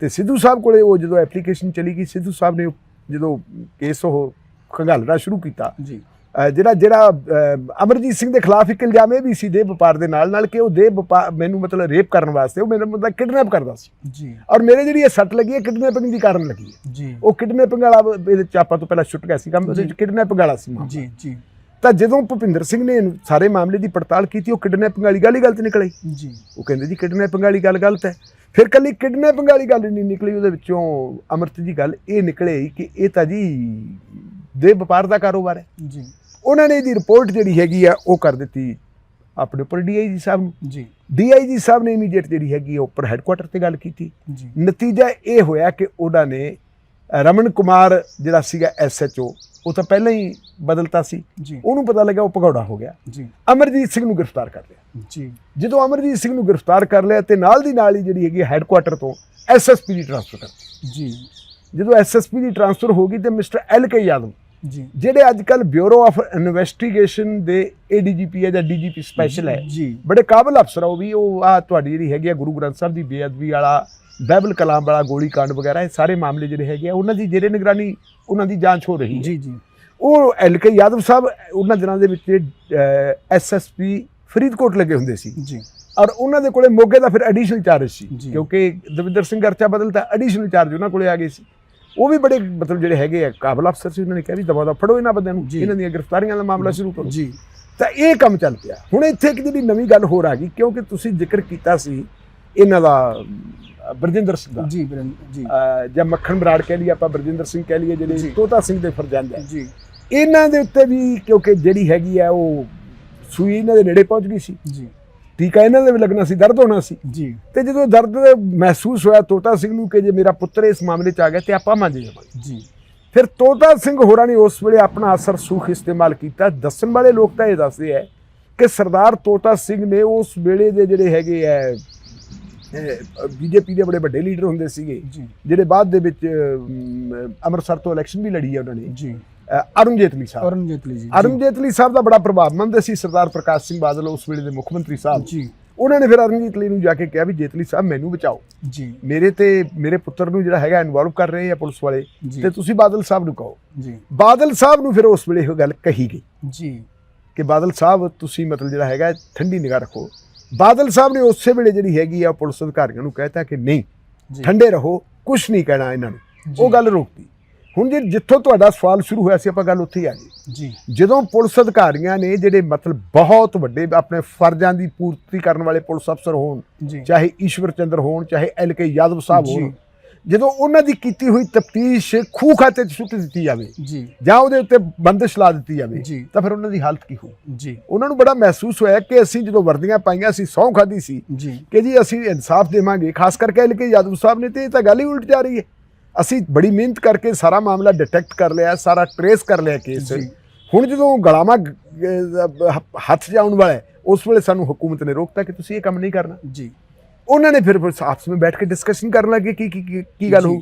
ਤੇ ਸਿੱਧੂ ਸਾਹਿਬ ਕੋਲੇ ਉਹ ਜਦੋਂ ਐਪਲੀਕੇਸ਼ਨ ਚਲੀ ਗਈ ਸਿੱਧੂ ਸਾਹਿਬ ਨੇ ਜਦੋਂ ਕੇਸ ਉਹ ਖੰਗਾਲਣਾ ਸ਼ੁਰੂ ਕੀਤਾ ਜੀ। ਜਿਹੜਾ ਜਿਹੜਾ ਅਮਰਜੀਤ ਸਿੰਘ ਦੇ ਖਿਲਾਫ ਇੱਕ ਇਲਜ਼ਾਮ ਇਹ ਵੀ ਸੀ ਦੇ ਵਪਾਰ ਦੇ ਨਾਲ ਨਾਲ ਕਿ ਉਹ ਦੇ ਵਪਾਰ ਮੈਨੂੰ ਮਤਲਬ ਰੇਪ ਕਰਨ ਵਾਸਤੇ ਉਹ ਮੈਨੂੰ ਮਤਲਬ ਕਿਡਨੈਪ ਕਰਦਾ ਸੀ। ਜੀ। ਔਰ ਮੇਰੇ ਜਿਹੜੀ ਇਹ ਸੱਟ ਲੱਗੀ ਹੈ ਕਿਡਨੈਪਿੰਗ ਦੀ ਕਾਰਨ ਲੱਗੀ ਹੈ। ਜੀ। ਉਹ ਕਿਡਨੈਪਿੰਗ ਵਾਲਾ ਇਹਦੇ ਚਾਪਾ ਤੋਂ ਪਹਿਲਾਂ ਛੁੱਟ ਗਿਆ ਸੀ ਕੰਮ ਉਹਦੇ ਕਿਡਨੈਪਿੰਗ ਵਾਲਾ ਸੀ। ਜੀ ਜੀ। ਤਾਂ ਜਦੋਂ ਭੁਪਿੰਦਰ ਸਿੰਘ ਨੇ ਸਾਰੇ ਮਾਮਲੇ ਦੀ ਪੜਤਾਲ ਕੀਤੀ ਉਹ ਕਿਡਨੈਪਿੰਗ ਵਾਲੀ ਗੱਲ ਹੀ ਗਲਤ ਨਿਕਲੀ ਜੀ। ਉਹ ਕਹਿੰਦੇ ਜੀ ਕਿਡਨੈਪਿੰਗ ਵਾਲੀ ਗੱਲ ਗਲਤ ਹੈ। ਫਿਰ ਕੱਲੀ ਕਿਡਨੈਪਿੰਗ ਵਾਲੀ ਗੱਲ ਨਹੀਂ ਨਿਕਲੀ ਉਹਦੇ ਵਿੱਚੋਂ ਅਮਰਤ ਜੀ ਗੱਲ ਇਹ ਨਿਕਲੇ ਕਿ ਇਹ ਤਾਂ ਜੀ ਦੇ ਵਪਾਰ ਦਾ ਕਾਰੋਬਾਰ ਹੈ। ਜੀ। ਉਹਨਾਂ ਨੇ ਇਹਦੀ ਰਿਪੋਰਟ ਜਿਹੜੀ ਹੈਗੀ ਆ ਉਹ ਕਰ ਦਿੱਤੀ ਆਪਣੇ ਉੱਪਰ ਡੀਆਈਜੀ ਸਾਹਿਬ ਨੂੰ। ਜੀ। ਡੀਆਈਜੀ ਸਾਹਿਬ ਨੇ ਇਮੀਡੀਏਟ ਜਿਹੜੀ ਹੈਗੀ ਆ ਉੱਪਰ ਹੈੱਡਕੁਆਟਰ ਤੇ ਗੱਲ ਕੀਤੀ। ਜੀ। ਨਤੀਜਾ ਇਹ ਹੋਇਆ ਕਿ ਉਹਨਾਂ ਨੇ ਰਮਨ ਕੁਮਾਰ ਜਿਹੜਾ ਸੀਗਾ ਐਸਐਚਓ ਉਹ ਤਾਂ ਪਹਿਲਾਂ ਹੀ ਬਦਲਤਾ ਸੀ। ਉਹਨੂੰ ਪਤਾ ਲੱਗਾ ਉਹ ਭਗੌੜਾ ਹੋ ਗਿਆ। ਜੀ। ਅਮਰਜੀਤ ਸਿੰਘ ਨੂੰ ਗ੍ਰਿਫਤਾਰ ਕਰ ਲਿਆ। ਜੀ। ਜਦੋਂ ਅਮਰਜੀਤ ਸਿੰਘ ਨੂੰ ਗ੍ਰਿਫਤਾਰ ਕਰ ਲਿਆ ਤੇ ਨਾਲ ਦੀ ਨਾਲ ਹੀ ਜਿਹੜੀ ਹੈਗੀ ਹੈੱਡਕੁਆਟਰ ਤੋਂ ਐਸਐਸਪੀ ਦੀ ਟ੍ਰਾਂਸਫਰ ਕਰ ਜੀ। ਜਦੋਂ ਐਸਐਸਪੀ ਦੀ ਟ੍ਰਾਂਸਫਰ ਹੋ ਗਈ ਤੇ ਮਿਸਟਰ ਐਲ ਕੇ ਯਾਦਵ ਜੀ। ਜਿਹੜੇ ਅੱਜ ਕੱਲ ਬਿਊਰੋ ਆਫ ਇਨਵੈਸਟੀਗੇਸ਼ਨ ਦੇ ਏਡੀਜੀਪੀ ਹੈ ਜਾਂ ਡੀਜੀਪੀ ਸਪੈਸ਼ਲ ਹੈ ਜੀ। ਬੜੇ ਕਾਬਲ ਅਫਸਰ ਆ ਉਹ ਵੀ ਉਹ ਆ ਤੁਹਾਡੀ ਜਿਹੜੀ ਹੈਗੀ ਆ ਗੁਰੂ ਗ੍ਰੰਥ ਸਾਹਿਬ ਦੀ ਬੇਅਦਬੀ ਵਾਲਾ ਬਾਈਬਲ ਕਲਾਮ ਵਾਲਾ ਗੋਲੀ ਕਾਂਡ ਵਗੈਰਾ ਇਹ ਸਾਰੇ ਮਾਮਲੇ ਜਿਹੜੇ ਹੈਗੇ ਆ ਉਹਨਾਂ ਦੀ ਜਿਹੜੇ ਨਿਗਰਾਨੀ ਉਹਨਾਂ ਦੀ ਜਾਂਚ ਹੋ ਰਹੀ ਹੈ। ਜੀ ਜੀ। ਉਹ ਐਲ ਕੇ ਯਾਦਵ ਸਾਹਿਬ ਉਹਨਾਂ ਦਿਨਾਂ ਦੇ ਵਿੱਚ ਐਸਐਸਪੀ ਫਰੀਦਕੋਟ ਲੱਗੇ ਹੁੰਦੇ ਸੀ। ਜੀ। ਔਰ ਉਹਨਾਂ ਦੇ ਕੋਲੇ ਮੋਗੇ ਦਾ ਫਿਰ ਐਡੀਸ਼ਨਲ ਚਾਰਜ ਸੀ। ਕਿਉਂਕਿ ਦਵਿੰਦਰ ਸਿੰਘ ਅਰਚਾ ਬਦਲਤਾ ਐਡੀਸ਼ਨਲ ਚਾਰਜ ਉਹਨਾਂ ਕੋਲੇ ਆ ਗਏ ਸੀ। ਉਹ ਵੀ ਬੜੇ ਮਤਲਬ ਜਿਹੜੇ ਹੈਗੇ ਆ ਕਾਬਲ ਅਫਸਰ ਸੀ ਉਹਨਾਂ ਨੇ ਕਿਹਾ ਵੀ ਦਬਾ ਦਾ ਫੜੋ ਇਹਨਾਂ ਬੰਦਿਆਂ ਨੂੰ। ਇਹਨਾਂ ਦੀਆਂ ਗ੍ਰਿਫਤਾਰੀਆਂ ਦਾ ਮਾਮਲਾ ਸ਼ੁਰੂ ਕਰੋ। ਜੀ। ਤਾਂ ਇਹ ਕੰਮ ਚੱਲ ਪਿਆ। ਹੁਣ ਇੱਥੇ ਇੱਕ ਜਿਹੜੀ ਨਵੀਂ ਗੱਲ ਹੋਰ ਆ ਗਈ ਕਿਉਂਕਿ ਤੁਸੀਂ ਜ਼ਿਕਰ ਕੀਤਾ ਸੀ ਇਹਨਾਂ ਦਾ ਬਰਜਿੰਦਰ ਸਿੰਘ ਦਾ। ਜੀ ਜੀ। ਜਾਂ ਮੱਖਣ ਬਰਾੜ ਕਹਿ ਲਈਏ ਆਪਾਂ ਬਰਜਿੰਦਰ ਸਿੰਘ ਕਹਿ ਲਈਏ। ਜਿਹੜੇ ਤੋਤਾ ਸਿੰਘ ਦੇ ਫਰਜ਼ੰਦ ਹੈ ਜੀ। ਇਹਨਾਂ ਦੇ ਉੱਤੇ ਵੀ ਕਿਉਂਕਿ ਜਿਹੜੀ ਹੈਗੀ ਆ ਉਹ ਸੂਈ ਇਹਨਾਂ ਦੇ ਨੇੜੇ ਪਹੁੰਚ ਗਈ ਸੀ। ਜੀ। ਟੀਕਾ ਇਹਨਾਂ ਦੇ ਵੀ ਲੱਗਣਾ ਸੀ ਦਰਦ ਹੋਣਾ ਸੀ। ਜੀ। ਤੇ ਜਦੋਂ ਦਰਦ ਮਹਿਸੂਸ ਹੋਇਆ ਤੋਤਾ ਸਿੰਘ ਨੂੰ ਕਿ ਜੇ ਮੇਰਾ ਪੁੱਤਰ ਇਸ ਮਾਮਲੇ 'ਚ ਆ ਗਿਆ ਤੇ ਆਪਾਂ ਮੰਨ ਜਾਵਾਂਗੇ। ਜੀ। ਫਿਰ ਤੋਤਾ ਸਿੰਘ ਹੋਰਾਂ ਨੇ ਉਸ ਵੇਲੇ ਆਪਣਾ ਅਸਰ ਸੂਖ ਇਸਤੇਮਾਲ ਕੀਤਾ। ਦੱਸਣ ਵਾਲੇ ਲੋਕ ਤਾਂ ਇਹ ਦੱਸਦੇ ਐ ਕਿ ਸਰਦਾਰ ਤੋਤਾ ਸਿੰਘ ਨੇ ਉਸ ਵੇਲੇ ਦੇ ਜਿਹੜੇ ਹੈਗੇ ਐ ਬੀਜੇਪੀ ਦੇ ਬੜੇ ਵੱਡੇ ਲੀਡਰ ਹੁੰਦੇ ਸੀਗੇ ਜਿਹੜੇ ਬਾਅਦ ਦੇ ਵਿੱਚ ਅਮ, ਅੰਮ੍ਰਿਤਸਰ ਤੋਂ ਇਲੈਕਸ਼ਨ ਵੀ ਲੜੀ ਹੈ ਉਹਨਾਂ ਨੇ। ਜੀ। ਅਰੁਣ ਜੇਤਲੀ ਸਾਹਿਬ। ਅਰੁਣ ਜੇਤਲੀ ਜੀ। ਅਰੁਣ ਜੇਤਲੀ ਸਾਹਿਬ ਦਾ ਬੜਾ ਪ੍ਰਭਾਵ। ਮੰਨਦੇ ਸੀ ਸਰਦਾਰ ਪ੍ਰਕਾਸ਼ ਸਿੰਘ ਬਾਦਲ ਉਸ ਵੇਲੇ ਦੇ ਮੁੱਖ ਮੰਤਰੀ ਸਾਹਿਬ। ਜੀ। ਉਹਨਾਂ ਨੇ ਫਿਰ ਅਰੁਣ ਜੇਤਲੀ ਨੂੰ ਜਾ ਕੇ ਕਿਹਾ ਵੀ ਜੇਤਲੀ ਸਾਹਿਬ ਮੈਨੂੰ ਬਚਾਓ। ਜੀ। ਮੇਰੇ ਤੇ ਮੇਰੇ ਪੁੱਤਰ ਨੂੰ ਜਿਹੜਾ ਹੈਗਾ ਇਨਵੋਲਵ ਕਰ ਰਹੇ ਆ ਪੁਲਿਸ ਵਾਲੇ ਤੇ ਤੁਸੀਂ ਬਾਦਲ ਸਾਹਿਬ ਨੂੰ ਕਹੋ। ਜੀ। ਬਾਦਲ ਸਾਹਿਬ ਨੂੰ ਫਿਰ ਉਸ ਵੇਲੇ ਇਹ ਗੱਲ ਕਹੀ ਗਈ ਜੀ। ਕਿ ਬਾਦਲ ਸਾਹਿਬ ਤੁਸੀਂ ਮਤਲਬ ਜਿਹੜਾ ਹੈਗਾ ਠੰਡੀ ਨਿਗਾਹ ਰੱਖੋ। ਬਾਦਲ ਸਾਹਿਬ ਨੇ ਉਸੇ ਵੇਲੇ ਜਿਹੜੀ ਹੈਗੀ ਆ ਪੁਲਿਸ ਅਧਿਕਾਰੀਆਂ ਨੂੰ ਕਹਿਤਾ ਕਿ ਨਹੀਂ ਠੰਡੇ ਰਹੋ ਕੁਝ ਨਹੀਂ ਕਹਿਣਾ ਇਹਨਾਂ ਨੂੰ। ਉਹ ਗੱਲ ਰੋਕਤੀ। ਹੁਣ ਜੇ ਜਿੱਥੋਂ ਤੁਹਾਡਾ ਸਵਾਲ ਸ਼ੁਰੂ ਹੋਇਆ ਸੀ ਆਪਾਂ ਗੱਲ ਉੱਥੇ ਹੀ ਆ ਗਈ। ਜੀ। ਜਦੋਂ ਪੁਲਿਸ ਅਧਿਕਾਰੀਆਂ ਨੇ ਜਿਹੜੇ ਮਤਲਬ ਬਹੁਤ ਵੱਡੇ ਆਪਣੇ ਫਰਜ਼ਾਂ ਦੀ ਪੂਰਤੀ ਕਰਨ ਵਾਲੇ ਪੁਲਿਸ ਅਫਸਰ ਹੋਣ ਚਾਹੇ ਈਸ਼ਵਰ ਚੰਦਰ ਹੋਣ ਚਾਹੇ ਐਲ ਕੇ ਯਾਦਵ ਸਾਹਿਬ। ਹੋਣ ਜਦੋਂ ਉਹਨਾਂ ਦੀ ਕੀਤੀ ਹੋਈ ਤਫਤੀਸ਼ ਖੂਹ ਖਾਤੇ 'ਚ ਸੁੱਟ ਦਿੱਤੀ ਜਾਵੇ ਜੀ। ਜਾਂ ਉਹਦੇ ਉੱਤੇ ਬੰਦਿਸ਼ ਲਾ ਦਿੱਤੀ ਜਾਵੇ। ਤਾਂ ਫਿਰ ਉਹਨਾਂ ਦੀ ਹਾਲਤ ਕੀ ਹੋਊ? ਜੀ। ਉਹਨਾਂ ਨੂੰ ਬੜਾ ਮਹਿਸੂਸ ਹੋਇਆ ਕਿ ਅਸੀਂ ਜਦੋਂ ਵਰਦੀਆਂ ਪਾਈਆਂ ਸੀ ਸਹੁੰ ਖਾਦੀ ਸੀ ਜੀ। ਕਿ ਜੀ ਅਸੀਂ ਇਨਸਾਫ ਦੇਵਾਂਗੇ ਖਾਸ ਕਰਕੇ ਐਲ ਕੇ ਯਾਦਵ ਸਾਹਿਬ ਨੇ ਤੇ ਇਹ ਤਾਂ ਗੱਲ ਹੀ ਉਲਟ ਜਾ ਰਹੀ ਹੈ। ਅਸੀਂ ਬੜੀ ਮਿਹਨਤ ਕਰਕੇ ਸਾਰਾ ਮਾਮਲਾ ਡਿਟੈਕਟ ਕਰ ਲਿਆ ਸਾਰਾ ਟਰੇਸ ਕਰ ਲਿਆ ਕੇਸ। ਹੁਣ ਜਦੋਂ ਗਲਾਮਾ ਹੱਥ ਜਾਉਣ ਵਾਲਾ ਉਸ ਵੇਲੇ ਸਾਨੂੰ ਹਕੂਮਤ ਨੇ ਰੋਕਤਾ ਕਿ ਤੁਸੀਂ ਇਹ ਕੰਮ ਨਹੀਂ ਕਰਨਾ। ਜੀ। ਉਹਨਾਂ ਨੇ ਫਿਰ ਆਪਸ ਵਿੱਚ ਬੈਠ ਕੇ ਡਿਸਕਸ਼ਨ ਕਰਨ ਲੱਗੇ ਕੀ ਕੀ ਕੀ- ਗੱਲ। ਹੋਊ।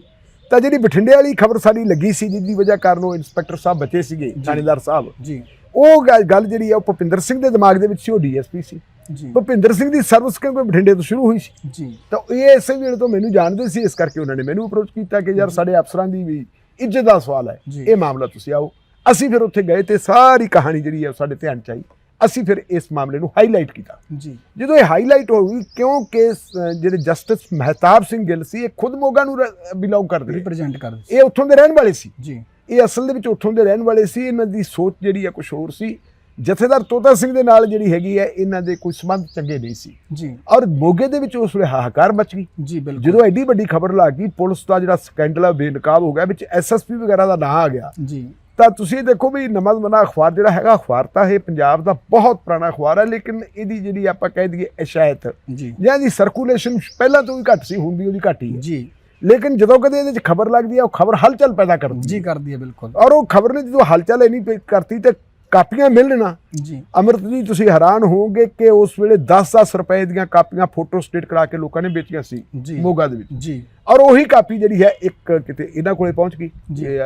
ਤਾਂ ਜਿਹੜੀ ਬਠਿੰਡੇ ਵਾਲੀ ਖਬਰ ਸਾਡੀ ਲੱਗੀ ਸੀ ਜਿਹਦੀ ਵਜ੍ਹਾ ਕਾਰਨ ਉਹ ਇੰਸਪੈਕਟਰ ਸਾਹਿਬ ਬਚੇ ਸੀਗੇ ਥਾਣੇਦਾਰ ਸਾਹਿਬ। ਜੀ। ਉਹ ਗੱਲ- ਜਿਹੜੀ ਆ ਉਹ ਭੁਪਿੰਦਰ ਸਿੰਘ ਦੇ ਦਿਮਾਗ ਦੇ ਵਿੱਚ ਸੀ ਉਹ ਡੀਐਸਪੀ ਸੀ। ਭੁਪਿੰਦਰ ਸਿੰਘ ਦੀ ਸਰਵਿਸ ਕਿਉਂਕਿ ਬਠਿੰਡੇ ਤੋਂ ਸ਼ੁਰੂ ਹੋਈ ਸੀ? ਜੀ। ਤਾਂ ਇਹ ਇਸੇ ਵੇਲੇ ਤੋਂ ਮੈਨੂੰ ਜਾਣਦੇ ਸੀ ਇਸ ਕਰਕੇ ਉਹਨਾਂ ਨੇ ਮੈਨੂੰ ਅਪਰੋਚ ਕੀਤਾ ਕਿ ਯਾਰ ਸਾਡੇ ਅਫਸਰਾਂ ਦੀ ਵੀ ਇੱਜ਼ਤ ਦਾ ਸਵਾਲ ਹੈ। ਇਹ ਮਾਮਲਾ ਤੁਸੀਂ ਆਓ। ਅਸੀਂ ਫਿਰ ਉੱਥੇ ਗਏ ਤੇ ਸਾਰੀ ਕਹਾਣੀ ਜਿਹੜੀ ਹੈ ਸਾਡੇ ਧਿਆਨ ਚ ਆਈ। ਅਸੀਂ ਫਿਰ ਇਸ ਮਾਮਲੇ ਨੂੰ ਹਾਈਲਾਈਟ ਕੀਤਾ। ਜੀ। ਜਦੋਂ ਇਹ ਹਾਈਲਾਈਟ ਹੋ ਗਈ ਕਿਉਂਕਿ ਜਿਹੜੇ ਜਸਟਿਸ ਮਹਿਤਾਬ ਸਿੰਘ ਗਿੱਲ ਸੀ ਇਹ ਖੁਦ ਮੋਗਾ ਨੂੰ ਬਿਲੋਂਗ ਕਰਦੇ। ਰਿਪਰੈਜ਼ੈਂਟ ਕਰਦੇ ਇਹ ਉੱਥੋਂ ਦੇ ਰਹਿਣ ਵਾਲੇ ਸੀ। ਜੀ। ਇਹ ਅਸਲ ਦੇ ਵਿੱਚ ਉੱਥੋਂ ਦੇ ਰਹਿਣ ਵਾਲੇ ਸੀ। ਇਹਨਾਂ ਦੀ ਸੋਚ ਜਿਹੜੀ ਹੈ ਕੁਝ ਹੋਰ ਸੀ। ਜਥੇਦਾਰ ਤੋਤਾ ਸਿੰਘ ਦੇ ਨਾਲ ਜਿਹੜੀ ਹੈਗੀ ਹੈ ਇਹਨਾਂ ਦੇ ਕੋਈ ਸੰਬੰਧ ਚੰਗੇ ਨਹੀਂ ਸੀ। ਜੀ। ਔਰ ਮੋਗੇ ਦੇ ਵਿੱਚ ਉਸ ਵੇਲੇ ਹਾਹਾਕਾਰ ਮਚ ਗਈ। ਜੀ ਬਿਲਕੁਲ। ਜਦੋਂ ਐਡੀ ਵੱਡੀ ਖਬਰ ਲੱਗ ਗਈ ਪੁਲਿਸ ਦਾ ਜਿਹੜਾ ਸਕੈਂਡਲ ਹੈ ਬੇਨਕਾਬ ਹੋ ਗਿਆ ਵਿੱਚ ਐਸਐਸਪੀ ਵਗੈਰਾ ਦਾ ਨਾਂ ਆ ਗਿਆ ਜੀ। ਤਾਂ ਤੁਸੀਂ ਦੇਖੋ ਵੀ ਨਮਜ਼ਮਨਾ ਅਖਬਾਰ ਜਿਹੜਾ ਹੈਗਾ ਅਖਬਾਰ ਤਾਂ ਇਹ ਪੰਜਾਬ ਦਾ ਬਹੁਤ ਪੁਰਾਣਾ ਅਖਬਾਰ ਹੈ ਲੇਕਿਨ ਇਹਦੀ ਜਿਹੜੀ ਆਪਾਂ ਕਹਿ ਦਈਏ ਇਸ਼ਾਇਤ ਜੀ। ਜਾਂ ਇਹਦੀ ਸਰਕੂਲੇਸ਼ਨ ਪਹਿਲਾਂ ਤੋਂ ਵੀ ਘੱਟ ਸੀ ਹੁਣ ਵੀ ਉਹਦੀ ਘੱਟ ਹੀ ਹੈ। ਜੀ। ਲੇਕਿਨ ਜਦੋਂ ਕਦੇ ਇਹਦੇ ਵਿੱਚ ਖਬਰ ਲੱਗਦੀ ਹੈ ਉਹ ਖਬਰ ਹਲਚਲ ਪੈਦਾ ਕਰਦੀ ਜੀ ਕਰਦੀ ਹੈ ਬਿਲਕੁਲ। ਔਰ ਉਹ ਖਬਰ ਨੇ ਜਦੋਂ ਹਲਚਲ ਇੰਨੀ ਪੇ- ਕਰਤੀ ਤੇ ਕਾਪੀਆਂ ਮਿਲਣਾ ਜੀ। ਅਮਰਤ ਜੀ ਤੁਸੀਂ ਹੈਰਾਨ ਹੋਵੋਗੇ ਕਿ ਉਸ ਵੇਲੇ 10-10 ਰੁਪਏ ਦੀਆਂ ਕਾਪੀਆਂ ਫੋਟੋ ਸਟੇਟ ਕਰਾ ਕੇ ਲੋਕਾਂ ਨੇ ਵੇਚੀਆਂ ਸੀ ਮੋਗਾ ਦੇ ਵਿੱਚ। ਜੀ। ਔਰ ਉਹੀ ਕਾਪੀ ਜਿਹੜੀ ਹੈ ਇੱਕ ਕਿਤੇ ਇਹਨਾਂ ਕੋਲੇ ਪਹੁੰਚ ਗਈ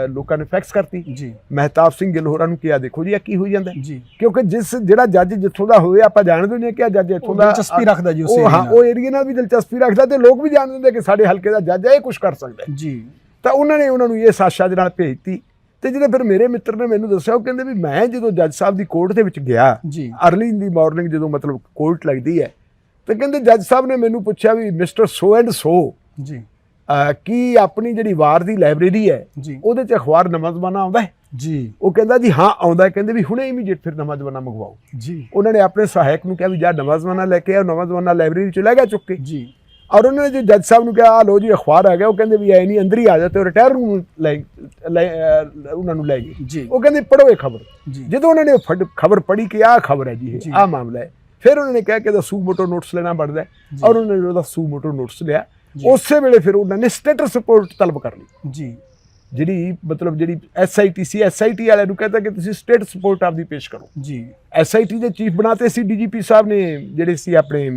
ਲੋਕਾਂ ਨੇ ਫੈਕਸ ਕਰਤੀ। ਜੀ। ਮਹਿਤਾਬ ਸਿੰਘ ਗਿੱਲ ਹੋਰਾਂ ਨੂੰ ਕਿਹਾ ਦੇਖੋ ਜੀ ਇਹ ਕੀ ਹੋਈ ਜਾਂਦਾ ਕਿਉਂਕਿ ਜਿਸ ਜਿਹੜਾ ਜੱਜ ਜਿੱਥੋਂ ਦਾ ਹੋਵੇ ਆਪਾਂ ਜਾਣਦੇ ਨਹੀਂ ਕਿ ਜੱਜ ਇੱਥੋਂ ਦਾ ਦਿਲਚਸਪੀ ਰੱਖਦਾ ਜੀ ਉਸ ਹਾਂ ਨਾਲ। ਉਹ ਏਰੀਆ ਨਾਲ ਵੀ ਦਿਲਚਸਪੀ ਰੱਖਦਾ ਤੇ ਲੋਕ ਵੀ ਜਾਣਦੇ ਨੇ ਕਿ ਸਾਡੇ ਹਲਕੇ ਦਾ ਜੱਜ ਇਹ ਕੁਝ ਕਰ ਸਕਦਾ। ਜੀ। ਤਾਂ ਉਹਨਾਂ ਨੇ ਉਹਨਾਂ ਨੂੰ ਇਹ ਸਾਸ਼ਾ ਦੇ ਨਾਲ ਭੇਜਤੀ ਤੇ ਜਿਹੜੇ ਫਿਰ ਮੇਰੇ ਮਿੱਤਰ ਨੇ ਮੈਨੂੰ ਦੱਸਿਆ ਉਹ ਕਹਿੰਦੇ ਵੀ ਮੈਂ ਜਦੋਂ ਜੱਜ ਸਾਹਿਬ ਦੀ ਕੋਰਟ ਦੇ ਵਿੱਚ ਗਿਆ ਜੀ। ਅਰਲੀ ਇਨ ਦੀ ਮਾਰਨਿੰਗ ਜਦੋਂ ਮਤਲਬ ਕੋਰਟ ਲੱਗਦੀ ਹੈ ਤੇ ਕਹਿੰਦੇ ਜੱਜ ਸਾਹਿਬ ਨੇ ਮੈਨੂੰ ਪੁੱਛਿਆ ਵੀ ਮਿਸਟਰ ਸੋ ਐਂਡ ਸੋ ਜੀ। ਕੀ ਆਪਣੀ ਜਿਹੜੀ ਵਾਰ ਦੀ ਲਾਇਬ੍ਰੇਰੀ ਹੈ ਉਹਦੇ 'ਚ ਅਖਬਾਰ ਨਵਾਂ ਜ਼ਮਾਨਾ ਆਉਂਦਾ ਹੈ? ਜੀ। ਉਹ ਕਹਿੰਦਾ ਜੀ ਹਾਂ ਆਉਂਦਾ ਕਹਿੰਦੇ ਵੀ ਹੁਣੇ ਇਮੀਡੀਏਟ ਫਿਰ ਨਵਾਂ ਜ਼ਮਾਨਾ ਮੰਗਵਾਓ। ਜੀ। ਉਹਨਾਂ ਨੇ ਆਪਣੇ ਸਹਾਇਕ ਨੂੰ ਕਿਹਾ ਵੀ ਜਾ ਨਵਾਂ ਜ਼ਮਾਨਾ ਲੈ ਕੇ ਆਓ ਨਵਾਂ ਜ਼ਮਾਨਾ ਲਾਇਬ੍ਰੇਰੀ ਚ ਲੈ ਗਿਆ ਚੁੱਕ ਕੇ। ਜੀ। ਔਰ ਉਹਨਾਂ ਨੇ ਜੋ ਜੱਜ ਸਾਹਿਬ ਨੂੰ ਕਿਹਾ ਆ ਲੋ ਜੀ ਅਖਬਾਰ ਆ ਗਿਆ। ਉਹ ਕਹਿੰਦੇ ਵੀ ਐ ਨਹੀਂ ਅੰਦਰ ਹੀ ਆ ਜਾ ਤੇ ਰਿਟਾਇਰ ਰੂਮ ਲੈ ਉਹਨਾਂ ਨੂੰ ਲੈ ਗਏ ਉਹ ਕਹਿੰਦੇ ਪੜੋ ਇਹ ਖਬਰ। ਜਦੋਂ ਉਹਨਾਂ ਨੇ ਖਬਰ ਪੜ੍ਹੀ ਕਿ ਆਹ ਖਬਰ ਹੈ ਜੀ। ਇਹ ਆਹ ਮਾਮਲਾ ਹੈ। ਫਿਰ ਉਹਨਾਂ ਨੇ ਕਿਹਾ ਕਿ ਇਹਦਾ ਸੂ ਮੋਟੋ ਨੋਟਸ ਲੈਣਾ ਪੜਦਾ। ਔਰ ਉਹਨਾਂ ਨੇ ਉਹਦਾ ਸੂ ਮੋਟੋ ਨੋਟਸ ਲਿਆ। ਉਸੇ ਵੇਲੇ ਫਿਰ ਉਹਨਾਂ ਨੇ ਸਟੇਟਸ ਰਿਪੋਰਟ ਤਲਬ ਕਰ ਲਈ। ਜੀ। ਜਿਹੜੀ ਮਤਲਬ ਜਿਹੜੀ ਐਸਆਈਟੀ ਸੀ ਐਸਆਈਟੀ ਵਾਲਿਆਂ ਨੂੰ ਕਹਿੰਦਾ ਕਿ ਤੁਸੀਂ ਸਟੇਟਸ ਰਿਪੋਰਟ ਆਪਦੀ ਪੇਸ਼ ਕਰੋ। ਜੀ। ਐਸਆਈਟੀ ਦੇ ਚੀਫ ਬਣਾਤੇ ਸੀ ਡੀਜੀਪੀ ਸਾਹਿਬ ਨੇ ਜਿਹੜੇ ਸੀ ਆਪਣੇ